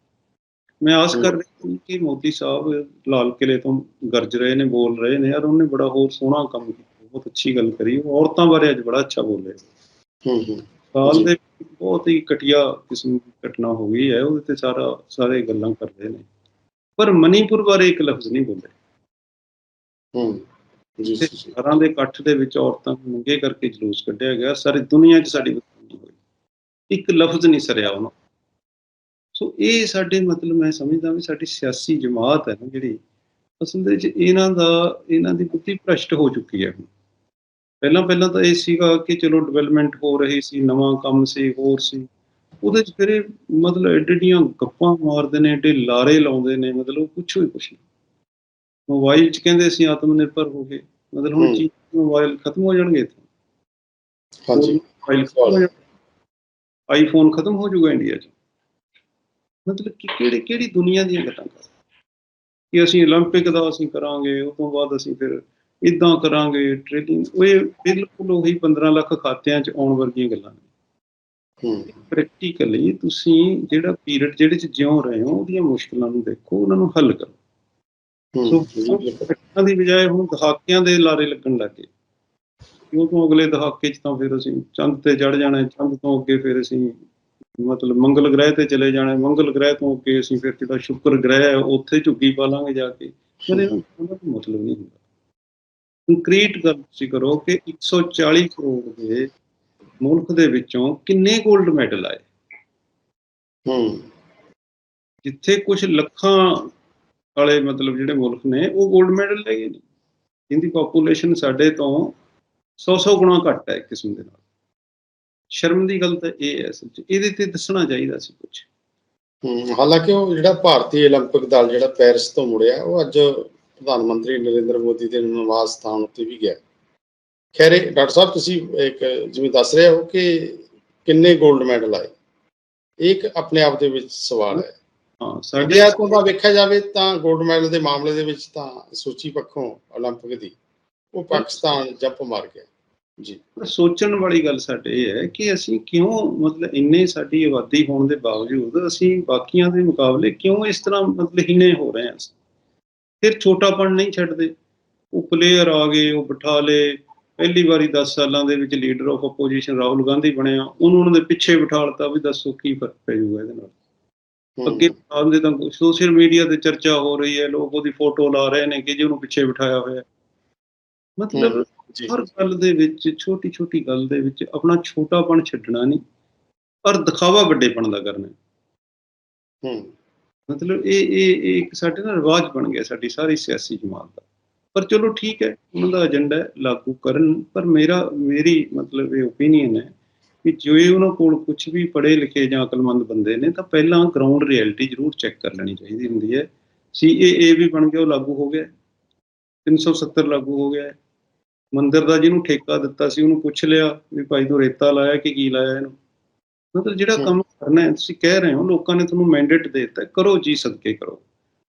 ਮੈਂ ਆਸ ਕਰ ਰਿਹਾ ਹਾਂ ਕਿ ਮੋਦੀ ਸਾਹਿਬ ਲਾਲ ਕਿਲੇ ਤੋਂ ਗਰਜ ਰਹੇ ਨੇ ਬੋਲ ਰਹੇ ਨੇ। ਔਰ ਉਹਨੇ ਬੜਾ ਹੋਰ ਸੋਹਣਾ ਕੰਮ ਕੀਤਾ ਬਹੁਤ ਅੱਛੀ ਗੱਲ ਕਰੀ। ਉਹ ਔਰਤਾਂ ਬਾਰੇ ਅੱਜ ਬੜਾ ਅੱਛਾ ਬੋਲੇ। ਹੂੰ ਹੂੰ। ਸਾਲ। ਦੇ ਬਹੁਤ ਹੀ ਘਟੀਆ ਕਿਸਮ ਦੀ ਘਟਨਾ ਹੋ ਗਈ ਹੈ ਉਹਦੇ ਤੇ ਸਾਰਾ ਸਾਰੇ ਗੱਲਾਂ ਕਰਦੇ ਨੇ। ਪਰ ਮਨੀਪੁਰ ਬਾਰੇ ਇੱਕ ਲਫ਼ਜ਼ ਨਹੀਂ ਬੋਲੇ। ਹੂੰ। ਜੀ ਦੇ ਇਕੱਠ ਦੇ ਵਿੱਚ ਔਰਤਾਂ ਨੂੰ ਨੰਗੇ ਕਰਕੇ ਜਲੂਸ ਕੱਢਿਆ ਗਿਆ। ਸਾਰੀ ਦੁਨੀਆ 'ਚ ਸਾਡੀ ਬਦਨਾਮੀ ਹੋਈ। ਇੱਕ ਲਫ਼ਜ਼ ਨਹੀਂ ਸਰਿਆ ਉਹਨਾਂ ਸੋ ਇਹ ਸਾਡੇ ਮਤਲਬ ਮੈਂ ਸਮਝਦਾ ਵੀ ਸਾਡੀ ਸਿਆਸੀ ਜਮਾਤ ਹੈ ਨਾ ਜਿਹੜੀ ਅਸਲ ਦੇ ਵਿੱਚ ਇਹਨਾਂ ਦਾ ਇਹਨਾਂ ਦੀ ਬੁੱਧੀ ਭ੍ਰਸ਼ਟ ਹੋ ਚੁੱਕੀ ਹੈ ਪਹਿਲਾਂ ਪਹਿਲਾਂ ਤਾਂ ਇਹ ਸੀਗਾ ਕਿ ਚਲੋ ਡਿਵੈਲਪਮੈਂਟ ਹੋ ਰਹੀ ਸੀ ਨਵਾਂ ਕੰਮ ਸੀ ਹੋਰ ਸੀ। ਉਹਦੇ 'ਚ ਫਿਰ ਮਤਲਬ ਐਡੀਆਂ ਗੱਪਾਂ ਮਾਰਦੇ ਨੇ ਏਡੇ ਲਾਰੇ ਲਾਉਂਦੇ ਨੇ ਮਤਲਬ ਪੁੱਛੋ ਹੀ ਕੁਛ ਨਹੀਂ। ਮੋਬਾਈਲ 'ਚ ਕਹਿੰਦੇ ਅਸੀਂ ਆਤਮ ਨਿਰਭਰ ਹੋ ਗਏ ਮਤਲਬ ਹੁਣ। ਚੀਜ਼ ਮੋਬਾਈਲ ਖਤਮ ਹੋ ਜਾਣਗੇ ਇੱਥੋਂ। ਹਾਂਜੀ। ਮੋਬਾਈਲ ਆਈਫੋਨ ਖਤਮ ਹੋ ਜਾਊਗਾ ਇੰਡੀਆ 'ਚ। ਮਤਲਬ ਕਿ ਕਿਹੜੀ ਕਿਹੜੀ ਦੁਨੀਆ ਦੀਆਂ ਗੱਲਾਂ ਕਰ ਕਿ ਅਸੀਂ 올림픽 ਦਾ ਅਸੀਂ ਕਰਾਂਗੇ ਉਸ ਤੋਂ ਬਾਅਦ ਅਸੀਂ ਫਿਰ ਇਦਾਂ ਕਰਾਂਗੇ ਟ੍ਰੇਡਿੰਗ ਉਹ ਇਹ ਬਿਲਕੁਲ ਉਹੀ 15 ਲੱਖ ਖਾਤਿਆਂ 'ਚ ਆਉਣ ਵਰਗੀਆਂ ਗੱਲਾਂ ਨੇ ਹੂੰ ਪ੍ਰੈਕਟੀਕਲੀ ਤੁਸੀਂ ਜਿਹੜਾ ਪੀਰੀਅਡ ਜਿਹੜੇ 'ਚ ਜਿਉ ਰਹੇ ਹੋ ਉਹਦੀਆਂ ਮੁਸ਼ਕਲਾਂ ਨੂੰ ਦੇਖੋ ਉਹਨਾਂ ਨੂੰ ਹੱਲ ਕਰੋ ਹੂੰ ਸੋ ਜੀ, ਬਿਲਕੁਲ। ਘਟਨਾ ਦੀ ਬਜਾਏ ਹੁਣ ਦਹਾਕਿਆਂ ਦੇ ਲਾਰੇ ਲੱਗਣ ਲੱਗੇ ਕਿਉਂਕਿ ਅਗਲੇ ਦਹਾਕੇ 'ਚ ਤਾਂ ਫਿਰ ਅਸੀਂ ਚੰਦ ਤੇ ਚੜ ਜਾਣਾ ਹੈ, ਚੰਦ ਤੋਂ ਅੱਗੇ ਫਿਰ ਅਸੀਂ ਮਤਲਬ ਮੰਗਲ ਗ੍ਰਹਿ ਤੇ ਚਲੇ ਜਾਣਾ ਮੰਗਲ ਗ੍ਰਹਿ ਤੋਂ ਅੱਗੇ ਅਸੀਂ ਫਿਰ ਜਿਹੜਾ ਸ਼ੁੱਕਰ ਗ੍ਰਹਿ ਹੈ ਉੱਥੇ ਝੁੱਗੀ ਪਾ ਲਾਂਗੇ ਜਾ ਕੇ। ਪਰ ਕੋਈ ਮਤਲਬ ਨਹੀਂ ਹੁੰਦਾ। ਕੰਕਰੀਟ ਗੱਲ ਤੁਸੀਂ ਕਰੋ ਕਿ 140 ਕਰੋੜ ਦੇ ਮੁਲਕ ਦੇ ਵਿੱਚੋਂ ਕਿੰਨੇ 골ਡ ਮੈਡਲ ਆਏ? ਹੂੰ ਜਿੱਥੇ ਕੁਝ ਲੱਖਾਂ ਵਾਲੇ ਮਤਲਬ ਜਿਹੜੇ ਮੁਲਕ ਨੇ ਉਹ 골ਡ ਮੈਡਲ ਲੈ ਗਏ ਨੇ। ਇਹਦੀ ਪੋਪੂਲੇਸ਼ਨ ਸਾਡੇ ਤੋਂ 100-100 ਗੁਣਾ ਘੱਟ ਹੈ ਕਿਸਮ ਦੇ ਨਾਲ। ਸ਼ਰਮ ਦੀ ਗੱਲ ਤਾਂ ਇਹ ਹੈ ਸੱਚ ਇਹਦੇ ਤੇ ਦੱਸਣਾ ਚਾਹੀਦਾ ਸੀ ਕੁਝ ਹਾਲਾਂਕਿ ਉਹ ਜਿਹੜਾ ਭਾਰਤੀ 올림픽 ਦਲ ਜਿਹੜਾ ਪੈਰਿਸ ਤੋਂ ਮੁੜਿਆ ਉਹ ਅੱਜ ਪ੍ਰਧਾਨ ਮੰਤਰੀ ਨਰਿੰਦਰ ਮੋਦੀ ਦੇ ਨਿਵਾਸ ਸਥਾਨ ਉੱਤੇ ਵੀ ਗਿਆ। ਖੈਰ ਡਾਕਟਰ ਸਾਹਿਬ ਤੁਸੀਂ ਇੱਕ ਜਿਵੇਂ ਦੱਸ ਰਹੇ ਹੋ ਕਿ ਕਿੰਨੇ 골ਡ ਮੈਡਲ ਆਏ ਇੱਕ ਆਪਣੇ ਆਪ ਦੇ ਵਿੱਚ ਸਵਾਲ ਹੈ। ਹਾਂ ਸਾਡੇ ਆ ਤੋਂ ਦਾ ਵੇਖਿਆ ਜਾਵੇ ਤਾਂ 골ਡ ਮੈਡਲ ਦੇ ਮਾਮਲੇ ਦੇ ਵਿੱਚ ਤਾਂ ਸੂਚੀ ਪੱਖੋਂ 올림픽 ਦੀ ਉਹ ਪਾਕਿਸਤਾਨ ਜੱਪ ਮਾਰ ਗਿਆ। ਜੀ। ਸੋਚਣ ਵਾਲੀ ਗੱਲ ਸਾਡੇ ਇਹ ਹੈ ਕਿ ਅਸੀਂ ਕਿਉਂ ਮਤਲਬ ਇੰਨੇ ਸਾਡੀ ਆਬਾਦੀ ਹੋਣ ਦੇ ਬਾਵਜੂਦ ਅਸੀਂ ਬਾਕੀਆਂ ਦੇ ਮੁਕਾਬਲੇ ਕਿਉਂ ਇਸ ਤਰ੍ਹਾਂ ਮਤਲਬ ਹੀਣੇ ਹੋ ਰਹੇ ਹਾਂ? ਫਿਰ ਛੋਟਾਪਣ ਨਹੀਂ ਛੱਡਦੇ। ਉਹ ਪਲੇਅਰ ਆ ਗਏ ਉਹ ਬਿਠਾ ਲਏ। ਪਹਿਲੀ ਵਾਰੀ 10 ਸਾਲਾਂ ਦੇ ਵਿੱਚ leader of opposition Rahul Gandhi ਬਣਿਆ। ਉਹਨੂੰ ਉਹਨਾਂ ਦੇ ਪਿੱਛੇ ਬਿਠਾ ਲਤਾ ਵੀ ਦੱਸੋ ਕੀ ਫ਼ਰਕ ਪੈ ਜਾਊਗਾ ਇਹਦੇ ਨਾਲ। ਅੱਗੇ ਆਉਂਦੇ ਤਾਂ ਸੋਸ਼ਲ ਮੀਡੀਆ ਤੇ ਚਰਚਾ ਹੋ ਰਹੀ ਹੈ। ਲੋਕ ਉਹਦੀ ਫੋਟੋ ਲਾ ਰਹੇ ਨੇ ਕਿ ਜੀ ਉਹਨੂੰ ਪਿੱਛੇ ਬਿਠਾਇਆ ਹੋਇਆ। ਮਤਲਬ ਹਰ ਗੱਲ ਦੇ ਵਿੱਚ ਛੋਟੀ ਛੋਟੀ ਗੱਲ ਦੇ ਵਿੱਚ ਆਪਣਾ ਛੋਟਾਪਣ ਛੱਡਣਾ ਨਹੀਂ ਪਰ ਦਿਖਾਵਾ ਵੱਡੇਪਣ ਦਾ ਕਰਨਾ ਹੈ। ਮਤਲਬ ਇਹ ਇਹ ਇਹ ਇੱਕ ਸਾਡੇ ਨਾਲ ਰਿਵਾਜ ਬਣ ਗਿਆ ਸਾਡੀ ਸਾਰੀ ਸਿਆਸੀ ਜਮਾਤ ਦਾ। ਪਰ ਚਲੋ ਠੀਕ ਹੈ ਉਹਨਾਂ ਦਾ ਏਜੰਡਾ ਲਾਗੂ ਕਰਨ ਪਰ ਮੇਰਾ ਮੇਰੀ ਮਤਲਬ ਇਹ ਓਪੀਨੀਅਨ ਹੈ ਕਿ ਜੇ ਉਹਨਾਂ ਕੋਲ ਕੁਝ ਵੀ ਪੜ੍ਹੇ ਲਿਖੇ ਜਾਂ ਅਕਲਮੰਦ ਬੰਦੇ ਨੇ ਤਾਂ ਪਹਿਲਾਂ ਗਰਾਊਂਡ ਰਿਐਲਿਟੀ ਜ਼ਰੂਰ ਚੈੱਕ ਕਰ ਲੈਣੀ ਚਾਹੀਦੀ ਹੁੰਦੀ ਹੈ। ਸੀਏਏ ਵੀ ਬਣ ਗਿਆ ਉਹ ਲਾਗੂ ਹੋ ਗਿਆ। 370 ਲਾਗੂ ਹੋ ਗਿਆ। ਮੰਦਿਰ ਦਾ ਜਿਹਨੂੰ ਠੇਕਾ ਦਿੱਤਾ ਸੀ ਉਹਨੂੰ ਪੁੱਛ ਲਿਆ ਵੀ ਭਾਈ ਤੂੰ ਰੇਤਾ ਲਾਇਆ ਕਿ ਕੀ ਲਾਇਆ ਇਹਨੂੰ? ਮਤਲਬ ਜਿਹੜਾ। ਕੰਮ ਕਰਨਾ ਹੈ ਤੁਸੀਂ ਕਹਿ ਰਹੇ ਹੋ ਲੋਕਾਂ ਨੇ ਤੁਹਾਨੂੰ ਮੈਂਡੇਟ ਦੇ ਦਿੱਤਾ ਕਰੋ ਜੀ ਸਦਕੇ ਕਰੋ।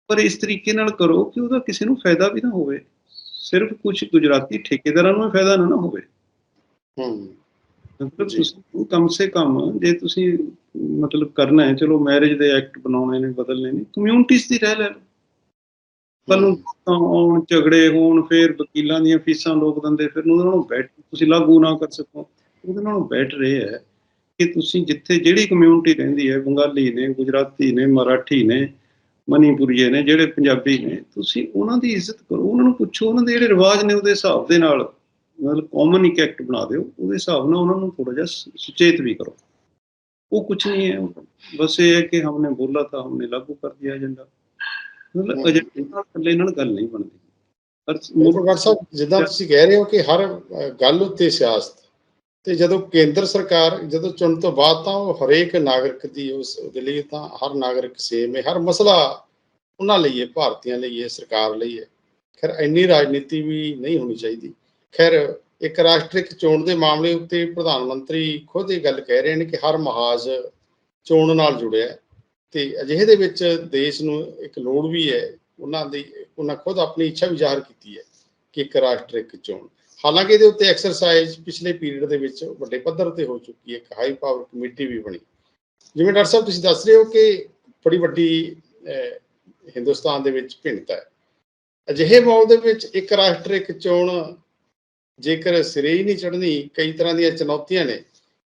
ਪਰ ਇਸ ਤਰੀਕੇ ਨਾਲ ਕਰੋ ਕਿ ਉਹਦਾ ਕਿਸੇ ਨੂੰ ਫਾਇਦਾ ਵੀ ਨਾ ਹੋਵੇ। ਸਿਰਫ ਕੁਝ ਗੁਜਰਾਤੀ ਠੇਕੇਦਾਰਾਂ ਨੂੰ ਫਾਇਦਾ ਨਾ ਨਾ ਹੋਵੇ। ਹੂੰ। ਮਤਲਬ। ਤੁਸੀਂ ਕਮ ਸੇ ਕਮ ਜੇ ਤੁਸੀਂ ਮਤਲਬ ਕਰਨਾ ਹੈ ਚਲੋ ਮੈਰਿਜ ਦੇ ਐਕਟ ਬਣਾਉਣੇ ਨੇ ਬਦਲਨੇ ਨੇ ਕਮਿਊਨਿਟੀਜ਼ ਦੀ ਰਹਿ ਲੈ ਲਓ। ਕੱਲ ਨੂੰ ਤਾਂ ਆਉਣ ਝਗੜੇ ਹੋਣ ਫਿਰ ਵਕੀਲਾਂ ਦੀਆਂ ਫੀਸਾਂ ਲੋਕ ਦਿੰਦੇ ਫਿਰ ਉਹਨਾਂ ਨੂੰ ਬੈਠ ਤੁਸੀਂ ਲਾਗੂ ਨਾ ਕਰ ਸਕੋ। ਉਹਦੇ ਨਾਲੋਂ ਬੈਟਰ ਇਹ ਹੈ ਕਿ ਤੁਸੀਂ ਜਿੱਥੇ ਜਿਹੜੀ ਕਮਿਊਨਿਟੀ ਰਹਿੰਦੀ ਹੈ ਬੰਗਾਲੀ ਨੇ ਗੁਜਰਾਤੀ ਨੇ ਮਰਾਠੀ ਨੇ ਮਨੀਪੁਰੀਏ ਨੇ ਜਿਹੜੇ ਪੰਜਾਬੀ ਨੇ ਤੁਸੀਂ ਉਹਨਾਂ ਦੀ ਇੱਜ਼ਤ ਕਰੋ। ਉਹਨਾਂ ਨੂੰ ਪੁੱਛੋ ਉਹਨਾਂ ਦੇ ਜਿਹੜੇ ਰਿਵਾਜ ਨੇ ਉਹਦੇ ਹਿਸਾਬ ਦੇ ਨਾਲ ਮਤਲਬ ਕਾਮਨ ਇੱਕ ਐਕਟ ਬਣਾ ਦਿਓ ਉਹਦੇ ਹਿਸਾਬ ਨਾਲ ਉਹਨਾਂ ਨੂੰ ਥੋੜਾ ਜਿਹਾ ਸੁਚੇਤ ਵੀ ਕਰੋ। ਉਹ ਕੁਝ ਨਹੀਂ ਹੈ ਬਸ ਇਹ ਹੈ ਕਿ ਹਮਨੇ ਬੋਲਾ ਤਾਂ ਹਮਨੇ ਲਾਗੂ ਕਰ ਦਿਆ ਏਜੰਡਾ ਮਤਲਬ ਹਮ। ਏਜੰਡੇ ਨਾਲ ਗੱਲ ਨਹੀਂ ਬਣਦੀ। ਪਰ ਸਾਹਿਬ ਜਿੱਦਾਂ ਤੁਸੀਂ ਕਹਿ ਰਹੇ ਹੋ ਕਿ ਹਰ ਗੱਲ ਉੱਤੇ ਸਿਆਸਤ ਤੇ ਜਦੋਂ ਕੇਂਦਰ ਸਰਕਾਰ ਜਦੋਂ ਚੁਣ ਤੋਂ ਬਾਅਦ ਤਾਂ ਉਹ ਹਰੇਕ ਨਾਗਰਿਕ ਦੀ ਉਸ ਉਹਦੇ ਲਈ ਤਾਂ ਹਰ ਨਾਗਰਿਕ ਸੇਮ ਹੈ ਹਰ ਮਸਲਾ ਉਹਨਾਂ ਲਈ ਹੈ ਭਾਰਤੀਆਂ ਲਈ ਹੈ ਸਰਕਾਰ ਲਈ ਹੈ। ਖੈਰ ਇੰਨੀ ਰਾਜਨੀਤੀ ਵੀ ਨਹੀਂ ਹੋਣੀ ਚਾਹੀਦੀ। ਖੈਰ ਇੱਕ ਰਾਸ਼ਟਰਿਕ ਚੋਣ ਦੇ ਮਾਮਲੇ ਉੱਤੇ ਪ੍ਰਧਾਨ ਮੰਤਰੀ ਖੁਦ ਇਹ ਗੱਲ ਕਹਿ ਰਹੇ ਨੇ ਕਿ ਹਰ ਮਹਾਜ ਚੋਣ ਨਾਲ ਜੁੜਿਆ ਹੈ। ਤੇ ਅਜਿਹੇ ਦੇ ਵਿੱਚ ਦੇਸ਼ ਨੂੰ ਇੱਕ ਲੋੜ ਵੀ ਹੈ, ਉਹਨਾਂ ਦੀ, ਉਹਨਾਂ ਖੁਦ ਆਪਣੀ ਇੱਛਾ ਵੀ ਜ਼ਾਹਰ ਕੀਤੀ ਹੈ ਕਿ ਇੱਕ ਰਾਸ਼ਟਰ ਇੱਕ ਚੋਣ। ਹਾਲਾਂਕਿ ਇਹਦੇ ਉੱਤੇ ਐਕਸਰਸਾਈਜ਼ ਪਿਛਲੇ ਪੀਰੀਅਡ ਦੇ ਵਿੱਚ ਵੱਡੇ ਪੱਧਰ ਤੇ ਹੋ ਚੁੱਕੀ ਹੈ, ਇੱਕ ਹਾਈ ਪਾਵਰ ਕਮੇਟੀ ਵੀ ਬਣੀ। ਜਿਵੇਂ ਡਾਕਟਰ ਸਾਹਿਬ ਤੁਸੀਂ ਦੱਸ ਰਹੇ ਹੋ ਕਿ ਬੜੀ ਵੱਡੀ ਹਿੰਦੁਸਤਾਨ ਦੇ ਵਿੱਚ ਭਿੰਨਤਾ ਹੈ। ਅਜਿਹੇ ਮਾਹੌਲ ਦੇ ਵਿੱਚ ਇੱਕ ਰਾਸ਼ਟਰ ਇੱਕ ਚੋਣ ਜੇਕਰ ਸਿਰੇ ਹੀ ਨਹੀਂ ਚੜ੍ਹਨੀ, ਕਈ ਤਰ੍ਹਾਂ ਦੀਆਂ ਚੁਣੌਤੀਆਂ ਨੇ,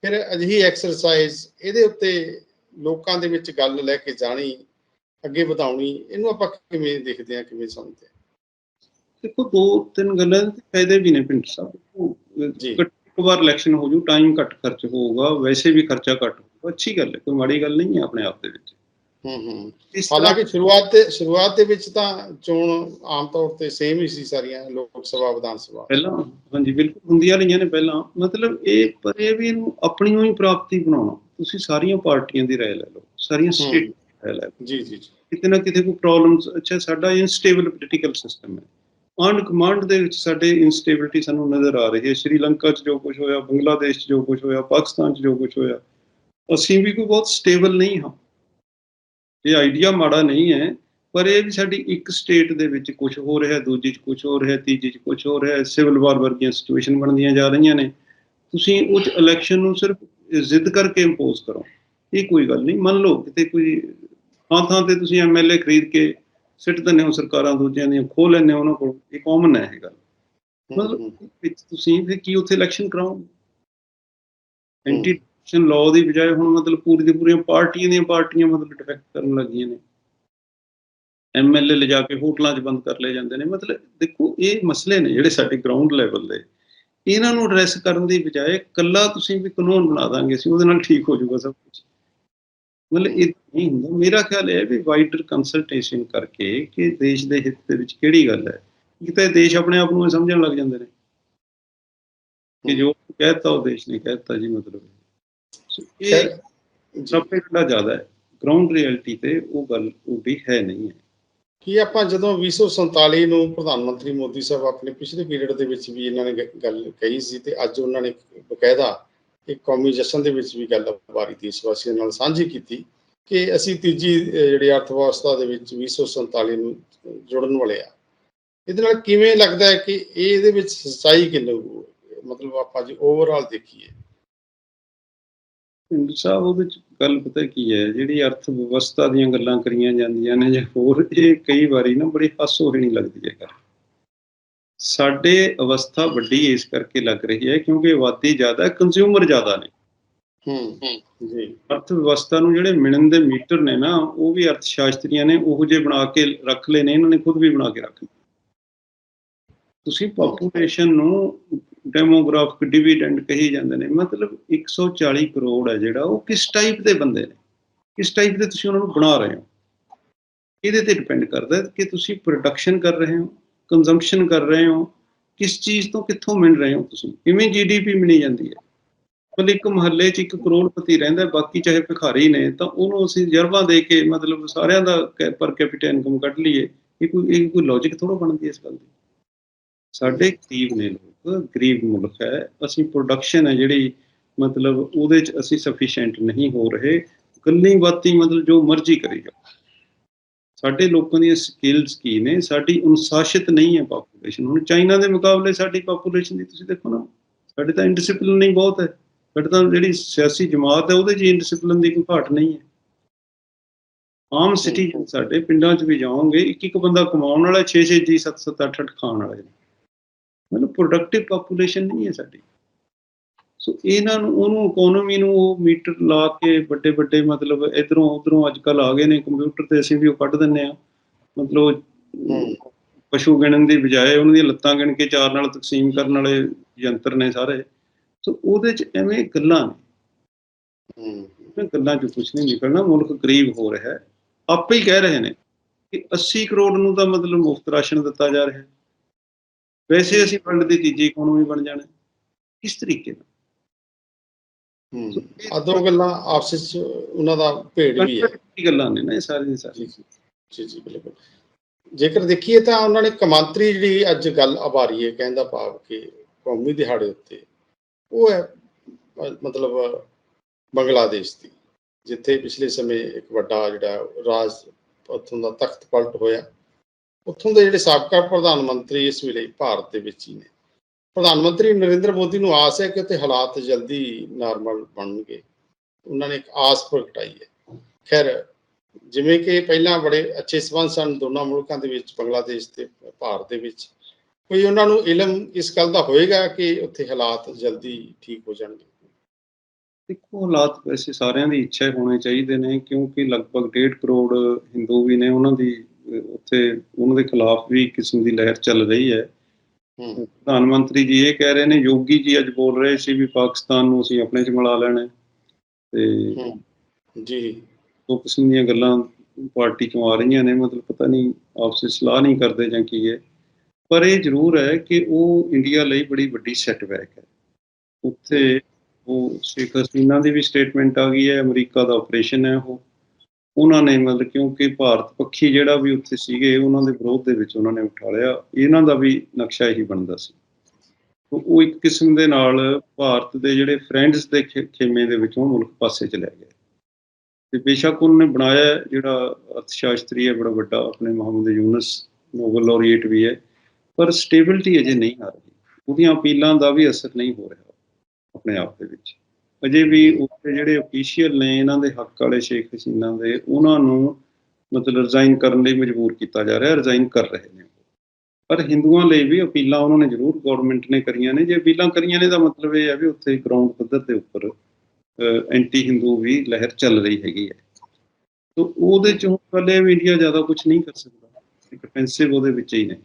ਫਿਰ ਅਜਿਹੀ ਐਕਸਰਸਾਈਜ਼ ਇਹਦੇ ਉੱਤੇ ਲੋਕਾਂ ਦੇ ਵਿੱਚ ਗੱਲ ਲੈ ਕੇ ਜਾਣੀ ਅੱਗੇ ਵਧਾਉਣੀ ਇਹਨੂੰ ਆਪਾਂ ਕਿਵੇਂ ਦੇਖਦੇ ਹਾਂ ਕਿਵੇਂ ਸਮਝਦੇ ਹਾਂ? ਦੇਖੋ ਦੋ ਤਿੰਨ ਗੱਲਾਂ ਦੇ ਫਾਇਦੇ ਵੀ ਨੇ ਪਿੰਡ ਸਾਹਿਬ। ਜੀ। ਇੱਕ ਵਾਰ ਇਲੈਕਸ਼ਨ ਹੋ ਜੂ ਟਾਈਮ ਘੱਟ ਖਰਚ ਹੋਊਗਾ ਵੈਸੇ ਵੀ ਖਰਚਾ ਘੱਟ ਹੋਊਗਾ। ਅੱਛੀ ਗੱਲ ਹੈ ਕੋਈ ਮਾੜੀ ਗੱਲ ਨਹੀਂ ਹੈ ਆਪਣੇ ਆਪ ਦੇ ਵਿੱਚ। ਹੂੰ ਹੂੰ। ਹਾਲਾਂਕਿ ਸ਼ੁਰੂਆਤ ਤੇ ਸ਼ੁਰੂਆਤ ਦੇ ਵਿੱਚ ਤਾਂ ਚੋਣ ਆਮ ਤੌਰ ਤੇ ਸੇਮ ਹੀ ਸੀ ਸਾਰੀਆਂ ਲੋਕ ਸਭਾ ਵਿਧਾਨ ਸਭਾ। ਪਹਿਲਾਂ ਹਾਂਜੀ ਬਿਲਕੁਲ ਹੁੰਦੀਆਂ ਰਹੀਆਂ ਨੇ ਪਹਿਲਾਂ। ਮਤਲਬ ਇਹ ਪਰ ਇਹ ਵੀ ਇਹਨੂੰ ਆਪਣੀ ਹੀ ਪ੍ਰਾਪਤੀ ਬਣਾਉਣਾ। ਤੁਸੀਂ ਸਾਰੀਆਂ ਪਾਰਟੀਆਂ ਦੀ ਰਾਏ ਲੈ ਲਓ ਸਾਰੀਆਂ ਸਟੇਟ ਦੀ ਲੈ ਲਓ। ਜੀ ਜੀ ਜੀ। ਕਿਤੇ ਨਾ ਕਿਤੇ ਕੋਈ ਪ੍ਰੋਬਲਮਸ ਅੱਛਾ ਸਾਡਾ ਇਨਸਟੇਬਲ ਪੋਲੀਟੀਕਲ ਸਿਸਟਮ ਹੈ। ਆਨ ਕਮਾਂਡ ਦੇ ਵਿੱਚ ਸਾਡੇ ਇਨਸਟੇਬਿਲਿਟੀ ਸਾਨੂੰ ਨਜ਼ਰ ਆ ਰਹੀ ਹੈ। ਸ਼੍ਰੀਲੰਕਾ 'ਚ ਜੋ ਕੁਝ ਹੋਇਆ ਬੰਗਲਾਦੇਸ਼ 'ਚ ਜੋ ਕੁਝ ਹੋਇਆ ਪਾਕਿਸਤਾਨ 'ਚ ਜੋ ਕੁਝ ਹੋਇਆ ਅਸੀਂ ਵੀ ਕੋਈ ਬਹੁਤ ਸਟੇਬਲ ਨਹੀਂ ਹਾਂ। ਇਹ ਆਈਡੀਆ ਮਾੜਾ ਨਹੀਂ ਹੈ ਪਰ ਇਹ ਵੀ ਸਾਡੀ ਇੱਕ ਸਟੇਟ ਦੇ ਵਿੱਚ ਕੁਝ ਹੋ ਰਿਹਾ ਦੂਜੀ 'ਚ ਕੁਝ ਹੋ ਰਿਹਾ ਤੀਜੀ 'ਚ ਕੁਝ ਹੋ ਰਿਹਾ ਸਿਵਲ ਵਾਰ ਵਰਗੀਆਂ ਸਿਚੁਏਸ਼ਨ ਬਣਦੀਆਂ ਜਾ ਰਹੀਆਂ ਨੇ। ਤੁਸੀਂ ਉਹ 'ਚ ਇਲੈਕਸ਼ਨ ਨੂੰ ਸਿਰਫ ਜ਼ਿੱਦ ਕਰਕੇ ਇੰਪੋਜ਼ ਕਰੋ। ਇਹ ਕੋਈ ਗੱਲ ਨਹੀਂ। ਮੰਨ ਲਓ ਕਿਤੇ ਕੋਈ ਥਾਂ ਥਾਂ ਤੇ ਤੁਸੀਂ ਐਮਐਲਏ ਖਰੀਦ ਕੇ ਸਿੱਟ ਦਿੰਦੇ ਹੋ ਸਰਕਾਰਾਂ ਦੂਜਿਆਂ ਦੀਆਂ ਖੋਹ ਲੈਂਦੇ ਹੋ ਉਹਨਾਂ ਕੋਲ ਇਹ ਕਾਮਨ ਹੈ ਇਹ ਗੱਲ। ਮਤਲਬ ਵਿੱਚ ਤੁਸੀਂ ਫਿਰ ਕੀ ਉੱਥੇ ਇਲੈਕਸ਼ਨ ਕਰਾਓ ਐਂਟੀ ਇਲੈਕਸ਼ਨ ਲਾਅ ਦੀ ਬਜਾਏ ਹੁਣ ਮਤਲਬ ਪੂਰੀ ਦੀ ਪੂਰੀਆਂ ਪਾਰਟੀਆਂ ਦੀਆਂ ਪਾਰਟੀਆਂ ਮਤਲਬ ਡਿਫੈਕਟ ਕਰਨ ਲੱਗੀਆਂ ਨੇ। ਐਮਐਲਏ ਲਿਜਾ ਕੇ ਹੋਟਲਾਂ 'ਚ ਬੰਦ ਕਰ ਲਏ ਜਾਂਦੇ ਨੇ। ਮਤਲਬ ਦੇਖੋ ਇਹ ਮਸਲੇ ਨੇ ਜਿਹੜੇ ਸਾਡੇ ਗਰਾਊਂਡ ਲੈਵਲ ਦੇ। ਇਹਨਾਂ ਨੂੰ ਐਡਰੈਸ ਕਰਨ ਦੀ ਬਜਾਏ ਕੱਲਾ ਤੁਸੀਂ ਵੀ ਕਾਨੂੰਨ ਬਣਾ ਦਾਂਗੇ ਅਸੀਂ ਉਹਦੇ ਨਾਲ ਠੀਕ ਹੋ ਜਾਊਗਾ ਸਭ ਕੁਝ ਮਤਲਬ ਇਹ ਨਹੀਂ ਹੁੰਦਾ। ਮੇਰਾ ਖਿਆਲ ਇਹ ਹੈ ਵੀ ਵਾਈਡਰ ਕੰਸਲਟੇਸ਼ਨ ਕਰਕੇ ਕਿ ਦੇਸ਼ ਦੇ ਹਿੱਤ ਦੇ ਵਿੱਚ ਕਿਹੜੀ ਗੱਲ ਹੈ? ਕਿਤੇ ਦੇਸ਼ ਆਪਣੇ ਆਪ ਨੂੰ ਇਹ ਸਮਝਣ ਲੱਗ ਜਾਂਦੇ ਨੇ ਕਿ ਜੋ ਕਹਿਤਾ ਉਹ ਦੇਸ਼ ਨੇ ਕਹਿਤਾ ਜੀ ਮਤਲਬ ਇਹ। ਸਭ ਤੋਂ ਜ਼ਿਆਦਾ ਹੈ। ਗਰਾਊਂਡ ਰਿਐਲਿਟੀ ਤੇ ਉਹ ਗੱਲ ਉਹਦੀ ਹੈ ਨਹੀਂ ਹੈ। ਕੀ ਆਪਾਂ ਜਦੋਂ 2047 ਨੂੰ ਪ੍ਰਧਾਨ ਮੰਤਰੀ ਮੋਦੀ ਸਾਹਿਬ ਆਪਣੇ ਪਿਛਲੇ ਪੀਰੀਅਡ ਦੇ ਵਿੱਚ ਵੀ ਇਹਨਾਂ ਨੇ ਗ- ਗੱਲ ਕਹੀ ਸੀ ਤੇ ਅੱਜ ਉਹਨਾਂ ਨੇ ਬਕਾਇਦਾ ਇੱਕ ਕੌਮੀ ਜਸ਼ਨ ਦੇ ਵਿੱਚ ਵੀ ਗੱਲ ਵਾਰੀ ਦੇਸ਼ ਵਾਸੀਆਂ ਨਾਲ ਸਾਂਝੀ ਕੀਤੀ ਕਿ ਅਸੀਂ ਤੀਜੀ ਅਹ, ਜਿਹੜੀ ਅਰਥ ਵਿਵਸਥਾ ਦੇ ਵਿੱਚ 2047 ਨੂੰ ਜੁੜਨ ਵਾਲੇ ਆ ਇਹਦੇ ਨਾਲ ਕਿਵੇਂ ਲੱਗਦਾ ਹੈ ਕਿ ਇਹ ਇਹਦੇ ਵਿੱਚ ਸੱਚਾਈ ਕਿੰਨੀ ਕੁ ਹੈ? ਮਤਲਬ ਆਪਾਂ ਜੇ ਓਵਰਆਲ ਦੇਖੀਏ ਹਿੰਦੂ ਸਾਹਿਬ ਉਹਦੇ ਵਿੱਚ ਗੱਲ ਪਤਾ ਕੀ ਹੈ ਜਿਹੜੀ ਅਰਥ ਵਿਵਸਥਾ ਦੀਆਂ ਗੱਲਾਂ ਕਰੀਆਂ ਜਾਂਦੀਆਂ ਨੇ ਜਾਂ ਹੋਰ ਇਹ ਕਈ ਵਾਰੀ ਨਾ ਬੜੀ ਹਾਸੋਹੀਣੀ ਲੱਗਦੀ ਹੈ ਗੱਲ। ਸਾਡੇ ਅਵਸਥਾ ਵੱਡੀ ਇਸ ਕਰਕੇ ਲੱਗ ਰਹੀ ਹੈ ਕਿਉਂਕਿ ਆਬਾਦੀ ਜ਼ਿਆਦਾ ਕੰਜ਼ਿਊਮਰ ਜ਼ਿਆਦਾ ਨੇ। ਹੂੰ। ਜੀ। ਅਰਥ ਵਿਵਸਥਾ ਨੂੰ ਜਿਹੜੇ ਮਿਣਨ ਦੇ ਮੀਟਰ ਨੇ ਨਾ ਉਹ ਵੀ ਅਰਥ ਸ਼ਾਸਤਰੀਆਂ ਨੇ ਉਹੋ ਜਿਹੇ ਬਣਾ ਕੇ ਰੱਖ ਲਏ ਨੇ ਇਹਨਾਂ ਨੇ ਖੁਦ ਵੀ ਬਣਾ ਕੇ ਰੱਖ ਲਏ। ਤੁਸੀਂ ਪੋਪੂਲੇਸ਼ਨ ਨੂੰ ਡੈਮੋਗ੍ਰਾਫਿਕ ਡਿਵੀਡੈਂਡ ਕਹੀ ਜਾਂਦੇ ਨੇ। ਮਤਲਬ 140 ਕਰੋੜ ਹੈ ਜਿਹੜਾ, ਉਹ ਕਿਸ ਟਾਈਪ ਦੇ ਬੰਦੇ ਨੇ? ਕਿਸ ਟਾਈਪ ਦੇ ਤੁਸੀਂ ਉਹਨਾਂ ਨੂੰ ਬਣਾ ਰਹੇ ਹੋ? ਇਹਦੇ ਤੇ ਡਿਪੈਂਡ ਕਰਦਾ ਕਿ ਤੁਸੀਂ ਪ੍ਰੋਡਕਸ਼ਨ ਕਰ ਰਹੇ ਹੋ ਕੰਜ਼ੰਪਸ਼ਨ ਕਰ ਰਹੇ ਹੋ, ਕਿਸ ਚੀਜ਼ ਤੋਂ ਕਿੱਥੋਂ ਮਿਲ ਰਹੇ ਹੋ ਤੁਸੀਂ? ਕਿਵੇਂ ਜੀਡੀਪੀ ਮਿਲੀ ਜਾਂਦੀ ਹੈ? ਮਤਲਬ ਇੱਕ ਮਹੱਲੇ 'ਚ ਇੱਕ ਕਰੋੜਪਤੀ ਰਹਿੰਦਾ ਬਾਕੀ ਚਾਹੇ ਭਿਖਾਰੀ ਨੇ, ਤਾਂ ਉਹਨੂੰ ਅਸੀਂ ਜਰਬਾ ਦੇ ਕੇ ਮਤਲਬ ਸਾਰਿਆਂ ਦਾ ਪਰ ਕੈਪੀਟਲ ਇਨਕਮ ਕੱਢ ਲਈਏ। ਇਹ ਕੋਈ ਇਹ ਕੋਈ ਲੌਜੀਕ ਥੋੜਾ ਬਣਦੀ ਹੈ ਇਸ ਗੱਲ ਦੀ? ਸਾਡੇ ਕਰੀਬ ਨੇ ਲੋਕ ਗਰੀਬ ਮੁਲਕ ਹੈ ਅਸੀਂ ਪ੍ਰੋਡਕਸ਼ਨ ਹੈ ਜਿਹੜੀ ਮਤਲਬ ਉਹਦੇ 'ਚ ਅਸੀਂ ਸਫੀਸ਼ੀਐਂਟ ਨਹੀਂ ਹੋ ਰਹੇ। ਗੱਲੀ ਬਾਤੀ ਮਤਲਬ ਜੋ ਮਰਜ਼ੀ ਕਰੀ ਜਾਓ। ਸਾਡੇ ਲੋਕਾਂ ਦੀਆਂ ਸਕਿੱਲਸ ਕੀ ਨੇ? ਸਾਡੀ ਅਨੁਸ਼ਾਸਿਤ ਨਹੀਂ ਹੈ ਪਾਪੂਲੇਸ਼ਨ ਹੁਣ ਚਾਈਨਾ ਦੇ ਮੁਕਾਬਲੇ ਸਾਡੀ ਪਾਪੂਲੇਸ਼ਨ ਦੀ ਤੁਸੀਂ ਦੇਖੋ ਨਾ ਸਾਡੇ ਤਾਂ ਇਨਡਿਸਪਲਿਨ ਬਹੁਤ ਹੈ। ਸਾਡੇ ਤਾਂ ਜਿਹੜੀ ਸਿਆਸੀ ਜਮਾਤ ਹੈ ਉਹਦੇ 'ਚ ਇਨਡਿਸਪਲਿਨ ਦੀ ਕੋਈ ਘਾਟ ਨਹੀਂ ਹੈ। ਆਮ ਸਿਟੀਜ਼ਨ ਸਾਡੇ ਪਿੰਡਾਂ 'ਚ ਵੀ ਜਾਓਗੇ ਇੱਕ ਇੱਕ ਬੰਦਾ ਕਮਾਉਣ ਵਾਲਾ 6-6 ਜੀ 7-7 8-8 ਖਾਣ ਵਾਲੇ ਨੇ। ਮਤਲਬ ਪ੍ਰੋਡਕਟਿਵ ਪਾਪੂਲੇਸ਼ਨ ਨਹੀਂ ਹੈ ਸਾਡੀ। ਸੋ ਇਹਨਾਂ ਨੂੰ ਉਹਨੂੰ ਇਕਨੋਮੀ ਨੂੰ ਉਹ ਮੀਟਰ ਲਾ ਕੇ ਵੱਡੇ ਵੱਡੇ ਮਤਲਬ ਇਧਰੋਂ ਉਧਰੋਂ ਅੱਜ ਕੱਲ ਆ ਗਏ ਨੇ ਕੰਪਿਊਟਰ ਤੇ ਅਸੀਂ ਵੀ ਉਹ ਕੱਢ ਦਿੰਨੇ ਆ ਮਤਲਬ। ਪਸ਼ੂ ਗਿਣਨ ਦੀ ਬਜਾਏ ਉਹਨਾਂ ਦੀਆਂ ਲੱਤਾਂ ਗਿਣ ਕੇ ਚਾਰ ਨਾਲ ਤਕਸੀਮ ਕਰਨ ਵਾਲੇ ਯੰਤਰ ਨੇ ਸਾਰੇ। ਸੋ ਉਹਦੇ ਚ ਐਵੇਂ ਗੱਲਾਂ ਨੇ। ਹੂੰ। ਗੱਲਾਂ ਚ ਕੁਝ ਨਹੀਂ ਨਿਕਲਣਾ ਮੁਲਕ ਗਰੀਬ ਹੋ ਰਿਹਾ ਹੈ। ਆਪੇ ਹੀ ਕਹਿ ਰਹੇ ਨੇ ਕਿ 80 ਕਰੋੜ ਨੂੰ ਤਾਂ ਮਤਲਬ ਮੁਫਤ ਰਾਸ਼ਨ ਦਿੱਤਾ ਜਾ ਰਿਹਾ ਹੈ। ਵੈਸੇ ਅਸੀਂ ਵਰਲਡ ਦੀ ਤੀਜੀ ਇਕਨੋਮੀ ਬਣ ਜਾਣਾ। ਕਿਸ ਤਰੀਕੇ ਨਾਲ? ਹੂੰ ਸੋ ਇਹ ਆ ਦੋ ਗੱਲਾਂ ਆਪਸ ਵਿੱਚ ਉਹਨਾਂ ਦਾ ਭੇੜ ਵੀ ਹੈ। ਗੱਲਾਂ ਨੇ ਨਾ ਇਹ ਸਾਰੀਆਂ ਦੀ ਸਾਰੀਆਂ। ਜੀ ਜੀ ਬਿਲਕੁਲ। ਜੇਕਰ ਦੇਖੀਏ ਤਾਂ ਉਹਨਾਂ ਨੇ ਕਮਾਂਤਰੀ ਜਿਹੜੀ ਅੱਜ ਗੱਲ ਆਭਾਰੀ ਹੈ ਕਹਿੰਦਾ ਭਾਵ ਕਿ ਕੌਮੀ ਦਿਹਾੜੇ ਉੱਤੇ ਉਹ ਹੈ ਮਤਲਬ ਬੰਗਲਾਦੇਸ਼ ਦੀ ਜਿੱਥੇ ਪਿਛਲੇ ਸਮੇਂ ਇੱਕ ਵੱਡਾ ਜਿਹੜਾ ਰਾਜ ਉੱਥੋਂ ਦਾ ਤਖਤ ਪਲਟ ਹੋਇਆ। ਉੱਥੋਂ ਦੇ ਜਿਹੜੇ ਸਾਬਕਾ ਪ੍ਰਧਾਨ ਮੰਤਰੀ ਇਸ ਵੇਲੇ ਭਾਰਤ ਦੇ ਵਿੱਚ ਹੀ ਨੇ। ਪ੍ਰਧਾਨ ਮੰਤਰੀ ਨਰਿੰਦਰ ਮੋਦੀ ਨੂੰ ਆਸ ਹੈ ਕਿ ਉੱਥੇ ਹਾਲਾਤ ਜਲਦੀ ਨਾਰਮਲ ਬਣਨਗੇ। ਉਹਨਾਂ ਨੇ ਇੱਕ ਆਸ ਪ੍ਰਗਟਾਈ ਹੈ। ਖੈਰ, ਜਿਵੇਂ ਕਿ ਪਹਿਲਾਂ ਬੜੇ ਅੱਛੇ ਸਬੰਧ ਸਨ ਦੋਨਾਂ ਮੁਲਕਾਂ ਦੇ ਵਿੱਚ, ਬੰਗਲਾਦੇਸ਼ ਤੇ ਭਾਰਤ ਦੇ ਵਿੱਚ। ਕੋਈ ਉਹਨਾਂ ਨੂੰ ਇਲਮ ਇਸ ਗੱਲ ਦਾ ਹੋਏਗਾ ਕਿ ਉੱਥੇ ਹਾਲਾਤ ਜਲਦੀ ਠੀਕ ਹੋ ਜਾਣਗੇ? ਦੇਖੋ, ਹਾਲਾਤ ਵੈਸੇ ਸਾਰਿਆਂ ਦੀ ਇੱਛਾ ਹੋਣੇ ਚਾਹੀਦੇ ਨੇ ਕਿਉਂਕਿ ਲਗਭਗ 1.5 ਕਰੋੜ ਹਿੰਦੂ ਵੀ ਨੇ, ਉਹਨਾਂ ਦੀ ਉੱਥੇ ਉਹਨਾਂ ਦੇ ਖਿਲਾਫ ਵੀ ਕਿਸਮ ਦੀ ਲਹਿਰ ਚੱਲ ਰਹੀ ਹੈ। ਪ੍ਰਧਾਨ ਮੰਤਰੀ ਜੀ ਇਹ ਕਹਿ ਰਹੇ ਨੇ ਯੋਗੀ ਜੀ ਅੱਜ ਬੋਲ ਰਹੇ ਸੀ ਵੀ ਪਾਕਿਸਤਾਨ ਨੂੰ ਅਸੀਂ ਆਪਣੇ ਚ ਮਿਲਾ ਲੈਣਾ। ਤੇ ਜੀ। ਉਹ ਕਿਸਮ ਦੀਆਂ ਗੱਲਾਂ ਪਾਰਟੀ ਚੋਂ ਆ ਰਹੀਆਂ ਨੇ ਮਤਲਬ ਪਤਾ ਨਹੀਂ ਆਪਸ ਵਿੱਚ ਸਲਾਹ ਨਹੀਂ ਕਰਦੇ ਜਾਂ ਕੀ ਹੈ। ਪਰ ਇਹ ਜ਼ਰੂਰ ਹੈ ਕਿ ਉਹ ਇੰਡੀਆ ਲਈ ਬੜੀ ਵੱਡੀ ਸੈਟਬੈਕ ਹੈ। ਉੱਥੇ ਉਹ ਸ਼ੇਖ ਹਸੀਨਾ ਦੀ ਵੀ ਸਟੇਟਮੈਂਟ ਆ ਗਈ ਹੈ ਅਮਰੀਕਾ ਦਾ ਆਪਰੇਸ਼ਨ ਹੈ ਉਹ। ਉਹਨਾਂ ਨੇ ਮਤਲਬ ਕਿਉਂਕਿ ਭਾਰਤ ਪੱਖੀ ਜਿਹੜਾ ਵੀ ਉੱਥੇ ਸੀਗੇ, ਉਹਨਾਂ ਦੇ ਵਿਰੋਧ ਦੇ ਵਿੱਚ ਉਹਨਾਂ ਨੇ ਉਠਾ ਲਿਆ। ਇਹਨਾਂ ਦਾ ਵੀ ਨਕਸ਼ਾ ਇਹੀ ਬਣਦਾ ਸੀ। ਉਹ ਇੱਕ ਕਿਸਮ ਦੇ ਨਾਲ ਭਾਰਤ ਦੇ ਜਿਹੜੇ ਫਰੈਂਡਸ ਦੇ ਖੇਮੇ ਦੇ ਵਿੱਚੋਂ ਮੁਲਕ ਪਾਸੇ ਚਲੇ ਗਏ। ਤੇ ਬੇਸ਼ੱਕ ਉਹਨਾਂ ਨੇ ਬਣਾਇਆ ਜਿਹੜਾ ਅਰਥ ਸ਼ਾਸਤਰੀ ਹੈ, ਬੜਾ ਵੱਡਾ, ਆਪਣੇ ਮੁਹੰਮਦ ਯੂਨਸ ਨੋਬਲ laureate ਵੀ ਹੈ। ਪਰ ਸਟੇਬਿਲਟੀ ਅਜੇ ਨਹੀਂ ਆ ਰਹੀ। ਉਹਦੀਆਂ ਅਪੀਲਾਂ ਦਾ ਵੀ ਅਸਰ ਨਹੀਂ ਹੋ ਰਿਹਾ ਆਪਣੇ ਆਪ ਦੇ ਵਿੱਚ। ਅਜੇ ਵੀ ਉੱਥੇ ਜਿਹੜੇ ਅਫੀਸ਼ੀਅਲ ਨੇ, ਇਹਨਾਂ ਦੇ ਹੱਕ ਵਾਲੇ ਸ਼ੇਖ ਹਸੀਨਾ ਦੇ, ਉਹਨਾਂ ਨੂੰ ਮਤਲਬ ਰਿਜ਼ਾਈਨ ਕਰਨ ਲਈ ਮਜਬੂਰ ਕੀਤਾ ਜਾ ਰਿਹਾ ਰਿਜ਼ਾਈਨ ਕਰ ਰਹੇ ਨੇ ਪਰ ਹਿੰਦੂਆਂ ਲਈ ਵੀ ਅਪੀਲਾਂ ਉਹਨਾਂ ਨੇ ਜ਼ਰੂਰ ਗਵਰਨਮੈਂਟ ਨੇ ਕਰੀਆਂ ਨੇ। ਜੇ ਅਪੀਲਾਂ ਕਰੀਆਂ ਨੇ ਤਾਂ ਮਤਲਬ ਇਹ ਹੈ ਵੀ ਉੱਥੇ ਗਰਾਊਂਡ ਪੱਧਰ ਦੇ ਉੱਪਰ ਐਂਟੀ ਹਿੰਦੂ ਵੀ ਲਹਿਰ ਚੱਲ ਰਹੀ ਹੈਗੀ ਹੈ। ਤਾਂ ਉਹਦੇ ਚੋਂ ਪਹਿਲੇ ਵੀ ਇੰਡੀਆ ਜ਼ਿਆਦਾ ਕੁਝ ਨਹੀਂ ਕਰ ਸਕਦਾ। ਇੱਕ ਡਿਫੈਂਸਿਵ ਉਹਦੇ ਵਿੱਚ ਹੀ ਨੇ।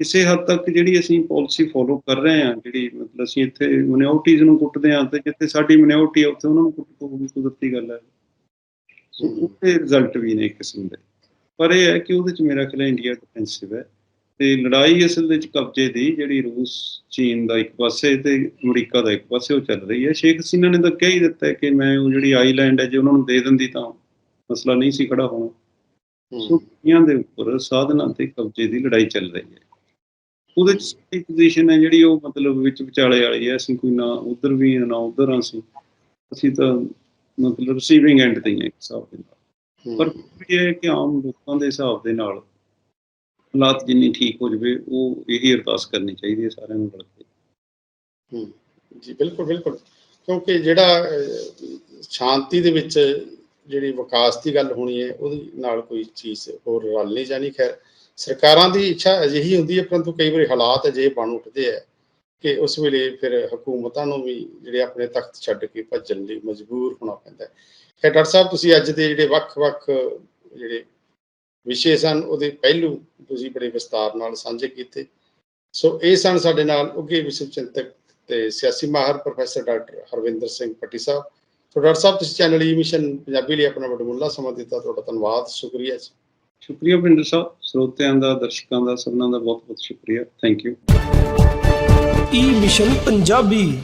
ਕਿਸੇ ਹੱਦ ਤੱਕ ਜਿਹੜੀ ਅਸੀਂ ਪਾਲਿਸੀ ਫੋਲੋ ਕਰ ਰਹੇ ਹਾਂ ਜਿਹੜੀ ਮਤਲਬ ਅਸੀਂ ਇੱਥੇ ਮਿਨੋਰਟੀਜ਼ ਨੂੰ ਕੁੱਟਦੇ ਹਾਂ ਤੇ ਜਿੱਥੇ ਸਾਡੀ ਮਿਨੋਰਟੀ ਹੈ ਉੱਥੇ ਉਹਨਾਂ ਨੂੰ ਕੁੱਟ ਪਊਗੀ ਕੁਦਰਤੀ ਗੱਲ ਹੈ। ਸੋ ਉਹਦੇ ਰਿਜ਼ਲਟ ਵੀ ਨੇ ਕਿਸਮ ਦੇ। ਪਰ ਇਹ ਹੈ ਕਿ ਉਹਦੇ ਚ ਮੇਰਾ ਖਿਆਲ ਇੰਡੀਆ ਡਿਫੈਂਸਿਵ ਹੈ ਤੇ ਲੜਾਈ ਅਸਲ ਵਿੱਚ ਕਬਜ਼ੇ ਦੀ ਜਿਹੜੀ ਰੂਸ ਚੀਨ ਦਾ ਇੱਕ ਪਾਸੇ ਤੇ ਅਮਰੀਕਾ ਦਾ ਇੱਕ ਪਾਸੇ ਉਹ ਚੱਲ ਰਹੀ ਹੈ। ਸ਼ੇਖ ਹਸੀਨਾ ਨੇ ਤਾਂ ਕਹਿ ਹੀ ਦਿੱਤਾ ਕਿ ਮੈਂ ਉਹ ਜਿਹੜੀ ਆਈਲੈਂਡ ਹੈ ਜੇ ਉਹਨਾਂ ਨੂੰ ਦੇ ਦਿੰਦੀ ਤਾਂ ਮਸਲਾ ਨਹੀਂ ਸੀ ਖੜਾ ਹੋਣਾ। ਸੋ ਦੁਨੀਆਂ ਦੇ ਉੱਪਰ ਸਾਧਨਾਂ ਤੇ ਕਬਜ਼ੇ ਦੀ ਲੜਾਈ ਚੱਲ ਰਹੀ ਹੈ। ਉਹਦੇ ਚ ਸਾਡੀ ਪੋਜੀਸ਼ਨ ਹੈ ਜਿਹੜੀ ਉਹ ਮਤਲਬ ਵਿੱਚ ਵਿਚਾਲੇ ਵਾਲੀ ਹੈ ਅਸੀਂ ਕੋਈ ਨਾ ਉਧਰ ਵੀ ਨਾ ਉਧਰ ਅਸੀਂ। ਅਸੀਂ ਤਾਂ ਮਤਲਬ ਰਿਸੀਵਿੰਗ ਐਂਡ ਤੇ ਹੀ ਹਾਂ ਇੱਕ ਹਿਸਾਬ ਦੇ ਨਾਲ। ਪਰ ਇਹ ਹੈ ਕਿ ਆਮ ਲੋਕਾਂ ਦੇ ਹਿਸਾਬ ਦੇ ਨਾਲ ਹਾਲਾਤ ਜਿੰਨੀ ਠੀਕ ਹੋ ਜਵੇ ਉਹ ਇਹੀ ਅਰਦਾਸ ਕਰਨੀ ਚਾਹੀਦੀ ਹੈ ਸਾਰਿਆਂ ਨੂੰ ਰਲ ਕੇ। ਹੂੰ। ਜੀ ਬਿਲਕੁਲ ਬਿਲਕੁਲ। ਕਿਉਂਕਿ ਜਿਹੜਾ ਸ਼ਾਂਤੀ ਦੇ ਵਿੱਚ ਜਿਹੜੀ ਵਿਕਾਸ ਦੀ ਗੱਲ ਹੋਣੀ ਹੈ ਉਹਦੇ ਨਾਲ ਕੋਈ ਚੀਜ਼ ਹੋਰ ਰਲ ਨਹੀਂ ਜਾਣੀ ਖੈਰ। ਸਰਕਾਰਾਂ ਦੀ ਇੱਛਾ ਅਜਿਹੀ ਹੁੰਦੀ ਹੈ, ਪਰੰਤੂ ਕਈ ਵਾਰੀ ਹਾਲਾਤ ਅਜਿਹੇ ਬਣ ਉੱਠਦੇ ਆ ਕਿ ਉਸ ਵੇਲੇ ਫਿਰ ਹਕੂਮਤਾਂ ਨੂੰ ਵੀ ਜਿਹੜੇ ਆਪਣੇ ਤਖਤ ਛੱਡ ਕੇ ਭੱਜਣ ਲਈ ਮਜਬੂਰ ਹੋਣਾ ਪੈਂਦਾ ਹੈ। ਖੈਰ, ਡਾਕਟਰ ਸਾਹਿਬ, ਤੁਸੀਂ ਅੱਜ ਦੇ ਜਿਹੜੇ ਵੱਖ-ਵੱਖ ਜਿਹੜੇ ਵਿਸ਼ੇ ਸਨ, ਉਹਦੇ ਪਹਿਲੂ ਤੁਸੀਂ ਬੜੇ ਵਿਸਤਾਰ ਨਾਲ ਸਾਂਝੇ ਕੀਤੇ। ਸੋ ਇਹ ਸਨ ਸਾਡੇ ਨਾਲ ਉੱਘੇ ਵਿਸ਼ਵ ਚਿੰਤਕ ਤੇ ਸਿਆਸੀ ਮਾਹਰ professor doctor Harvinder Singh Patti Sahib. So doctor Sahib, ਤੁਸੀਂ channel e E mission Punjabi ਲਈ ਆਪਣਾ ਵਡਮੁੱਲਾ ਸਮਾਂ ਦਿੱਤਾ, ਤੁਹਾਡਾ ਧੰਨਵਾਦ, ਸ਼ੁਕਰੀਆ ਜੀ। ਸ਼ੁਕਰੀਆ ਪਿੰਡਰ ਸਾਹਿਬ, ਸਰੋਤਿਆਂ ਦਾ, ਦਰਸ਼ਕਾਂ ਦਾ, ਸਭਨਾਂ ਦਾ ਬਹੁਤ ਬਹੁਤ ਸ਼ੁਕਰੀਆ। Thank you E mission Punjabi